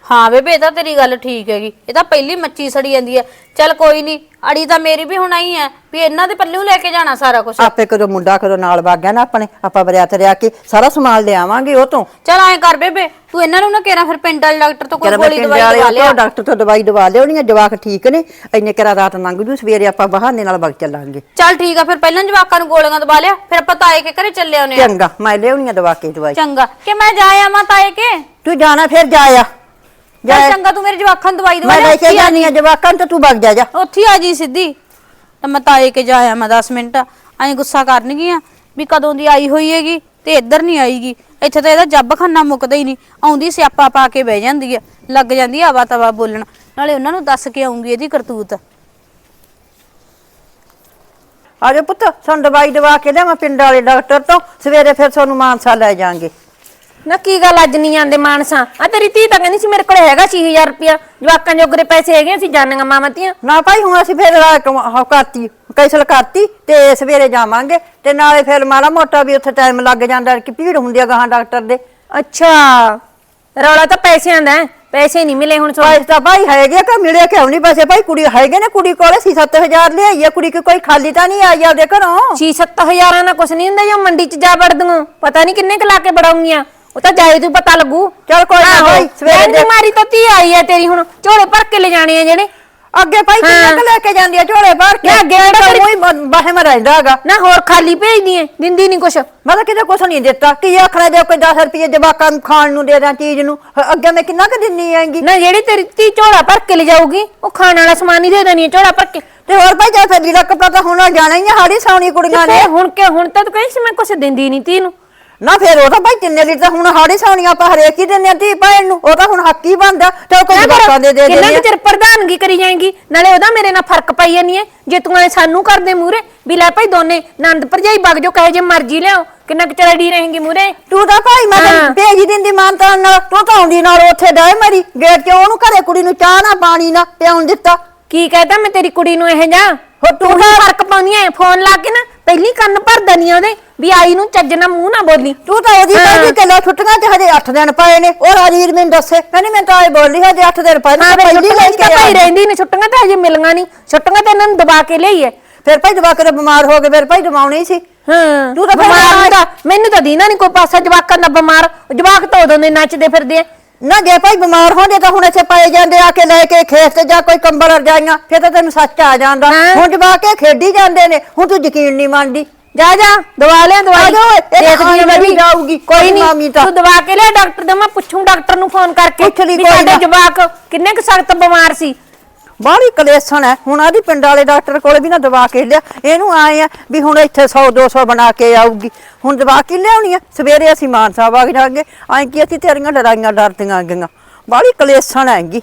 ਹਾਂ ਬੇਬੇ ਇਹ ਤਾਂ ਤੇਰੀ ਗੱਲ ਠੀਕ ਹੈਗੀ। ਇਹ ਤਾਂ ਪਹਿਲੀ ਮੱਚੀ ਸੜੀ ਜਾਂਦੀ ਹੈ। ਚੱਲ ਕੋਈ ਨਹੀਂ ਅੜੀ ਤਾਂ ਮੇਰੀ ਵੀ ਹੁਣ ਆਈ ਹੈ ਵੀ ਇਹਨਾਂ ਦੇ ਪੱਲਿਓਂ ਲੈ ਕੇ ਜਾਣਾ ਸਾਰਾ ਕੁਝ ਆਪੇ ਕਦੋਂ ਮੁੰਡਾ ਕਦੋਂ ਨਾਲ ਵਗ ਗਿਆ ਨਾ ਆਪਣੇ ਆਪਾਂ ਬਰਿਆਤ ਰਿਆ ਕੇ ਸਾਰਾ ਸਮਾਨ ਲਿਆਵਾਂਗੇ ਉਹ ਤੋਂ। ਚੱਲ ਐਂ ਕਰ ਬੇਬੇ ਤੂੰ ਇਹਨਾਂ ਨੂੰ ਨਾ ਕਿਹੜਾ ਫਿਰ ਪਿੰਡ ਵਾਲੇ ਡਾਕਟਰ ਤੋਂ ਕੋਈ ਮੈਂ ਗੋਲੀ ਦਵਾਈ ਦਵਾ ਲਿਆ। ਡਾਕਟਰ ਤੋਂ ਦਵਾਈ ਦਵਾ ਲਿਆਉਣੀ ਜਵਾਕ ਠੀਕ ਨੇ ਇੰਨੇ ਕਿਹੜਾ ਰਾਤ ਲੰਘ ਜੂ ਸਵੇਰੇ ਆਪਾਂ ਬਹਾਨੇ ਨਾਲ ਵਗ ਚੱਲਾਂਗੇ। ਚੱਲ ਠੀਕ ਆ ਫਿਰ ਪਹਿਲਾਂ ਜਵਾਕਾਂ ਨੂੰ ਗੋਲੀਆਂ ਦਵਾ ਲਿਆ ਫਿਰ ਆਪਾਂ ਤਾਏ ਕੇ ਘਰੇ ਚੱਲੇ ਆਉਨੇ ਆ। ਚੰਗਾ ਮੈਂ ਲਿਆਉਣੀ ਆ ਦਵਾ ਕੇ ਦਵਾਈ। ਚੰਗਾ ਕਿ ਮੈਂ ਜਾ ਆਵਾਂ ਤਾਏ ਕੇ? ਤੂੰ ਜਾਣਾ ਫਿਰ ਜਾ ਆ ਚੱਲ ਚੰਗਾ ਤੂੰ ਮੇਰੇ ਜਵਾਕਾਂ ਨੂੰ ਦਵਾਈ ਦਵਾ ਮੈਂ ਲੈ। ਕੇ ਜਾਣੀ ਆ ਜਵਾਕਾਂ ਤੇ ਤੂੰ ਵਗ ਜਾ ਜਾ। ਉੱਥੇ ਆ ਜੀ ਸਿੱਧੀ। ਤਾਂ ਮੈਂ ਤਾਏ ਕੇ ਜਾ ਆਇਆ ਮੈਂ 10 ਮਿੰਟ। ਐਂ ਗੁੱਸਾ ਕਰਨਗੀਆਂ ਵੀ ਕਦੋਂ ਦੀ ਆਈ ਹੋਈ ਹੈਗੀ ਤੇ ਇੱਧਰ ਨਹੀਂ ਆਈਗੀ। ਇੱਥੇ ਤਾਂ ਇਹਦਾ ਜੱਬ ਖਾਨਾ ਮੁੱਕਦਾ ਹੀ ਨਹੀਂ। ਆਉਂਦੀ ਸਿਆਪਾ ਪਾ ਕੇ ਬਹਿ ਜਾਂਦੀ ਹੈ ਲੱਗ ਜਾਂਦੀ ਆ ਆਵਾ ਤਵਾ ਬੋਲਣ। ਨਾਲੇ ਉਹਨਾਂ ਨੂੰ ਦੱਸ ਕੇ ਆਉਂਗੀ ਇਹਦੀ ਕਰਤੂਤ। ਆ ਜਾ ਪੁੱਤ ਸਾਨੂੰ ਦਵਾਈ ਦਵਾ ਕੇ ਲਿਆਵਾਂ ਪਿੰਡ ਵਾਲੇ ਡਾਕਟਰ ਤੋਂ। ਸਵੇਰੇ ਫਿਰ ਤੁਹਾਨੂੰ ਮਾਨਸਾ ਲੈ ਜਾਾਂਗੇ। ਨਾ ਕੀ ਗੱਲ ਅੱਜ ਨਹੀਂ ਆਂਦੇ ਮਾਨਸਾ? ਆ ਤੇਰੀ ਧੀ ਤਾਂ ਕਹਿੰਦੀ ਸੀ ਮੇਰੇ ਕੋਲ ਹੈਗਾ 6000 ਰੁਪਇਆ। ਜਵਾਕਾਂ ਜੋਗਰੇ ਪੈਸੇ ਹੈਗੇ ਅਸੀਂ ਜਾਣਾਂਗਾ ਮਾਮਾ ਧੀਆਂ। ਨਾ ਭਾਈ ਹੁਣ ਅਸੀਂ ਫਿਰ ਰਾਤ ਨੂੰ ਉਹ ਕਰਤੀ ਕੈਸਲ ਕਰਤੀ ਤੇ ਸਵੇਰੇ ਜਾਵਾਂਗੇ ਤੇ ਨਾਲੇ ਫਿਰ ਮਾੜਾ ਮੋਟਾ ਵੀ ਉੱਥੇ ਟਾਈਮ ਲੱਗ ਜਾਂਦਾ ਕਿ ਭੀੜ ਹੁੰਦੀ ਆ ਗਾਹਾਂ ਡਾਕਟਰ ਦੇ। ਅੱਛਾ ਰੌਲਾ ਤਾਂ ਪੈਸਿਆਂ ਦਾ ਹੈ। ਪੈਸੇ ਨਹੀਂ ਮਿਲੇ ਹੁਣ ਸੋ ਪੈਸੇ ਤਾਂ ਭਾਈ ਹੈਗੇ ਕਿ ਮਿਲੇ ਕਿਉਂ ਨਹੀਂ ਪੈਸੇ? ਭਾਈ ਕੁੜੀ ਹੈਗੇ ਨੇ ਕੁੜੀ ਕੋਲੇ ਸੀ 7000 ਲਿਆਈ ਆ ਕੁੜੀ ਕਿ ਕੋਈ ਖਾਲੀ ਤਾਂ ਨਹੀਂ ਆਈ ਆਪਦੇ ਘਰੋਂ? 6-7000 ਨਾਲ ਕੁਛ ਨਹੀਂ ਹੁੰਦਾ ਜੋ ਮੰਡੀ 'ਚ ਜਾ ਵੜਦੂੰ ਪਤਾ ਨਹੀਂ ਕਿੰਨੇ ਕੁ ਲਾ ਕੇ ਬੜਾਉਂਗੀਆਂ ਉਹ ਤਾਂ ਜਾਏ ਤੂੰ ਪਤਾ ਲੱਗੂ। ਚੱਲ ਕੋਈ ਨਾ ਭਾਈ ਸਵੇਰੇ ਦੀ ਮਾਰੀ ਤਾਂ ਧੀ ਆਈ ਹੈ ਤੇਰੀ ਹੁਣ ਝੋਲੇ ਭਰ ਕੇ ਲੈ ਜਾਣੇ ਆ ਜਿਹੜੇ। ਅੱਗੇ ਭਾਈ ਕਿੰਨੇ। ਕੁ ਲੈ ਕੇ ਜਾਂਦੀ ਆ ਝੋਲੇ ਭਰ ਕੇ? ਅੱਗੇ ਤਾਂ ਉਹੀ ਬਾਹੇ ਮੈਂ ਰਹਿੰਦਾ ਹੈਗਾ। ਨਾ ਹੋਰ ਖਾਲੀ ਭੇਜਦੀ ਐ ਦਿੰਦੀ ਨਹੀਂ ਕੁਛ। ਮੈਂ ਤਾਂ ਕਿਤੇ ਕੁਛ ਨਹੀਂ ਦਿੱਤਾ। ਕੀ ਆਖਣਾ ਜੇ ਕੋਈ 10 ਰੁਪਏ ਜਵਾਕਾਂ ਨੂੰ ਖਾਣ ਨੂੰ ਦੇ ਦਾਂ ਚੀਜ਼ ਨੂੰ? ਅੱਗੇ ਮੈਂ ਕਿੰਨਾ ਕੁ ਦਿੰਨੀ ਆਂਗੀ ਨਾ ਜਿਹੜੀ ਤੇਰੀ ਧੀ ਝੋਲਾ ਭਰ ਕੇ ਲੈ ਜਾਊਗੀ ਉਹ ਖਾਣ ਵਾਲਾ ਸਮਾਨ ਹੀ ਦੇ ਦੇਣੀ ਝੋਲਾ ਭਰ ਕੇ। ਤੇ ਹੋਰ ਭਾਈ ਜੇ ਫਿਰ ਲੀੜਾ ਕੱਪੜਾ ਤਾਂ ਹੁਣ ਜਾਣਾ ਹੀ ਆ ਹਾੜੀ ਸੌਣੀ ਕੁੜੀਆਂ ਨੇ। ਤੇ ਹੁਣ ਕਿ ਹੁਣ ਤਾਂ ਤੂੰ ਕਹੀ ਸੀ ਮੈਂ ਕੁਛ ਦਿੰਦੀ ਨਹੀਂ ਧੀ ਨੂੰ। ਨਾ ਫਿਰ ਉਹ ਤਾਂ ਭਾਈ ਕਿੰਨੇ ਲੀਟਰ ਤਾਂ ਹੁਣ ਹਾੜੀ ਸੌਣੀਆਂ ਆਪਾਂ ਹਰੇਕ ਹੀ ਦਿੰਦੇ ਆ ਧੀ ਭੈਣ ਨੂੰ। ਉਹ ਤਾਂ ਹੁਣ ਹੱਕ ਹੀ ਬਣਦਾ ਤੇ ਉਹ ਕੋਈ ਕਰ- ਜਵਾਕਾਂ ਦੇ ਦੇ ਕਿੰਨਾ ਕੁ। ਚਿਰ ਪ੍ਰਧਾਨਗੀ ਕਰੀ ਜਾਏਗੀ? ਨਾਲੇ ਉਹਦਾ ਮੇਰੇ ਨਾਲ ਫ਼ਰਕ ਪਾਈ ਜਾਨੀ ਹੈ ਜੇ ਤੂੰ ਐ ਸਾਨੂੰ ਕਰਦੇ ਮੂਰੇ ਵੀ ਲੈ ਭਾਈ ਦੋਨੇ ਨੰਦ ਭਰਜਾਈ ਵਗ ਜੋ ਕਹੇ ਜੇ ਮਰਜ਼ੀ ਲਿਆਓ। ਕਿੰਨਾ ਕੁ ਚਿਰ ਅੜੀ ਰਹੇਗੀ ਮੂਰੇ ਤੂੰ ਤਾਂ ਭਾਈ ਮੈਂ ਹਾਂ। ਤਾਂ ਭੇਜ ਹੀ ਦਿੰਦੀ ਮਾਨਤਾ ਨਾਲ। ਤੂੰ ਤਾਂ ਆਉਂਦੀ ਨਾਲ ਉੱਥੇ ਡਾਏ ਮਰੀ। ਗੇਟ 'ਚ ਉਹਨੂੰ ਘਰੇ ਕੁੜੀ ਨੂੰ ਚਾਹ ਨਾ ਪਾਣੀ ਨਾ ਪਿਆਉਣ ਦਿੱਤਾ? ਕੀ ਕਹਤਾ ਮੈਂ ਤੇਰੀ ਕੁੜੀ ਨੂੰ ਇਹ ਜਾ ਹੋ ਤੂੰ ਹੀ ਫ਼ਰਕ ਪਾਉਂਦੀ ਐ ਫੋਨ ਲਾ ਕੇ ਨਾ। ਪਹਿਲੀ ਕੰਨ ਭਰ ਦਨੀ ਉਹਦੇ ਵੀ ਆਈ ਨੂੰ ਚੱਜ ਨਾਲ ਮੂੰਹ ਨਾ ਬੋਲੀ। ਤੂੰ ਤਾਂ ਉਹਦੀ ਹਾਂ। ਕਹਿੰਦੀ ਕਿਲੋ ਛੁੱਟੀਆਂ ਤੇ ਹਜੇ 8 ਦਿਨ ਪਏ ਨੇ। ਉਹ ਰਾਜੀਰ ਮੈਨੂੰ ਦੱਸੇ ਕਹਿੰਦੀ ਮੈਂ ਤਾਂ ਇਹ ਬੋਲੀ ਹਜੇ 8 ਦਿਨ ਪਏ ਨੇ ਹਾਂ ਪਹਿਲੀ ਲੈ ਕੇ ਭਾਈ। ਰਹਿੰਦੀ ਨੇ ਛੁੱਟੀਆਂ ਤਾਂ ਹਜੇ ਮਿਲੀਆਂ ਨਹੀਂ ਛੁੱਟੀਆਂ ਤਾਂ ਇਹਨਾਂ ਨੂੰ ਦਬਾ ਕੇ ਲਈ ਐ। ਫਿਰ ਭਾਈ ਜਵਾਕ ਦੇ ਬਿਮਾਰ ਹੋ ਗਏ ਫਿਰ ਭਾਈ ਦਵਾਉਣੀ ਸੀ। ਹਾਂ ਤੂੰ ਤਾਂ ਬਿਮਾਰ ਮੈਨੂੰ ਤਾਂ ਦੀਨਾ ਨਹੀਂ ਕੋਈ ਪਾਸਾ ਜਵਾਕਾਂ ਦਾ ਬਿਮਾਰ। ਜਵਾਕ ਤਾਂ ਉਦੋਂ ਦੇ ਨੱਚਦੇ ਫਿਰਦੇ ਆ ਨਾ ਜੇ ਭਾਈ ਬਿਮਾਰ ਹੁੰਦੇ ਤਾਂ ਹੁਣ ਇੱਥੇ ਪਏ ਜਾਂਦੇ ਆ ਕੇ ਲੈ ਕੇ ਖੇਤ ਤੇ ਜਾਂ ਕੋਈ ਕੰਬਲ ਰਜਾਈਆਂ ਫਿਰ ਤਾਂ ਤੈਨੂੰ ਸੱਚ ਆ ਜਾਂਦਾ ਹਾਂ। ਹੁਣ ਜਵਾਕ ਇਹ ਖੇਡੀ ਜਾਂਦੇ ਨੇ ਹੁਣ ਤੂੰ ਯਕੀਨ ਨਹੀਂ ਮੰਨਦੀ ਜਾ ਜਾ ਦਵਾ ਲਿਆ ਦਵਾਈ ਆ ਜਾਓ, ਇਹ ਦੇਖਦੀ ਮੈਂ ਵੀ ਜਾਊਗੀ, ਕੋਈ ਮਾਮੀ ਨਹੀਂ ਤਾਂ। ਤੂੰ ਦਵਾ ਕੇ ਲਿਆ ਡਾਕਟਰ ਦਾ ਮੈਂ ਪੁੱਛੂੰ ਡਾਕਟਰ ਨੂੰ ਫੋਨ ਕਰਕੇ ਪੁੱਛ ਲਈ ਵੀ ਕੋਈ ਸਾਡੇ ਨਾ। ਜਵਾਕ ਕਿੰਨੇ ਕੁ ਸਖਤ ਬਿਮਾਰ ਸੀ ਬਾਹਲੀ ਕਲੇਸ਼ਣ ਹੈ। ਹੁਣ ਆਦੀ ਪਿੰਡ ਵਾਲੇ ਡਾਕਟਰ ਕੋਲੇ ਵੀ ਨਾ ਦਵਾ ਕੇ ਲਿਆ। ਇਹਨੂੰ ਆਏ ਆ ਵੀ ਹੁਣ ਇੱਥੇ 100 200 ਬਣਾ ਕੇ ਆਊਗੀ। ਹੁਣ ਦਵਾ ਕੇ ਲਿਆਉਣੀ ਆ? ਸਵੇਰੇ ਅਸੀਂ ਮਾਨ ਸਾਹਿਬ ਆ ਕੇ ਜਾਾਂਗੇ। ਐਂ ਕੀ ਅਸੀਂ ਤੇਰੀਆਂ ਲੜਾਈਆਂ ਡਰਦੀਆਂ ਗਈਆਂ। ਬਾਹਲੀ ਕਲੇਸ਼ਣ ਹੈਗੀ।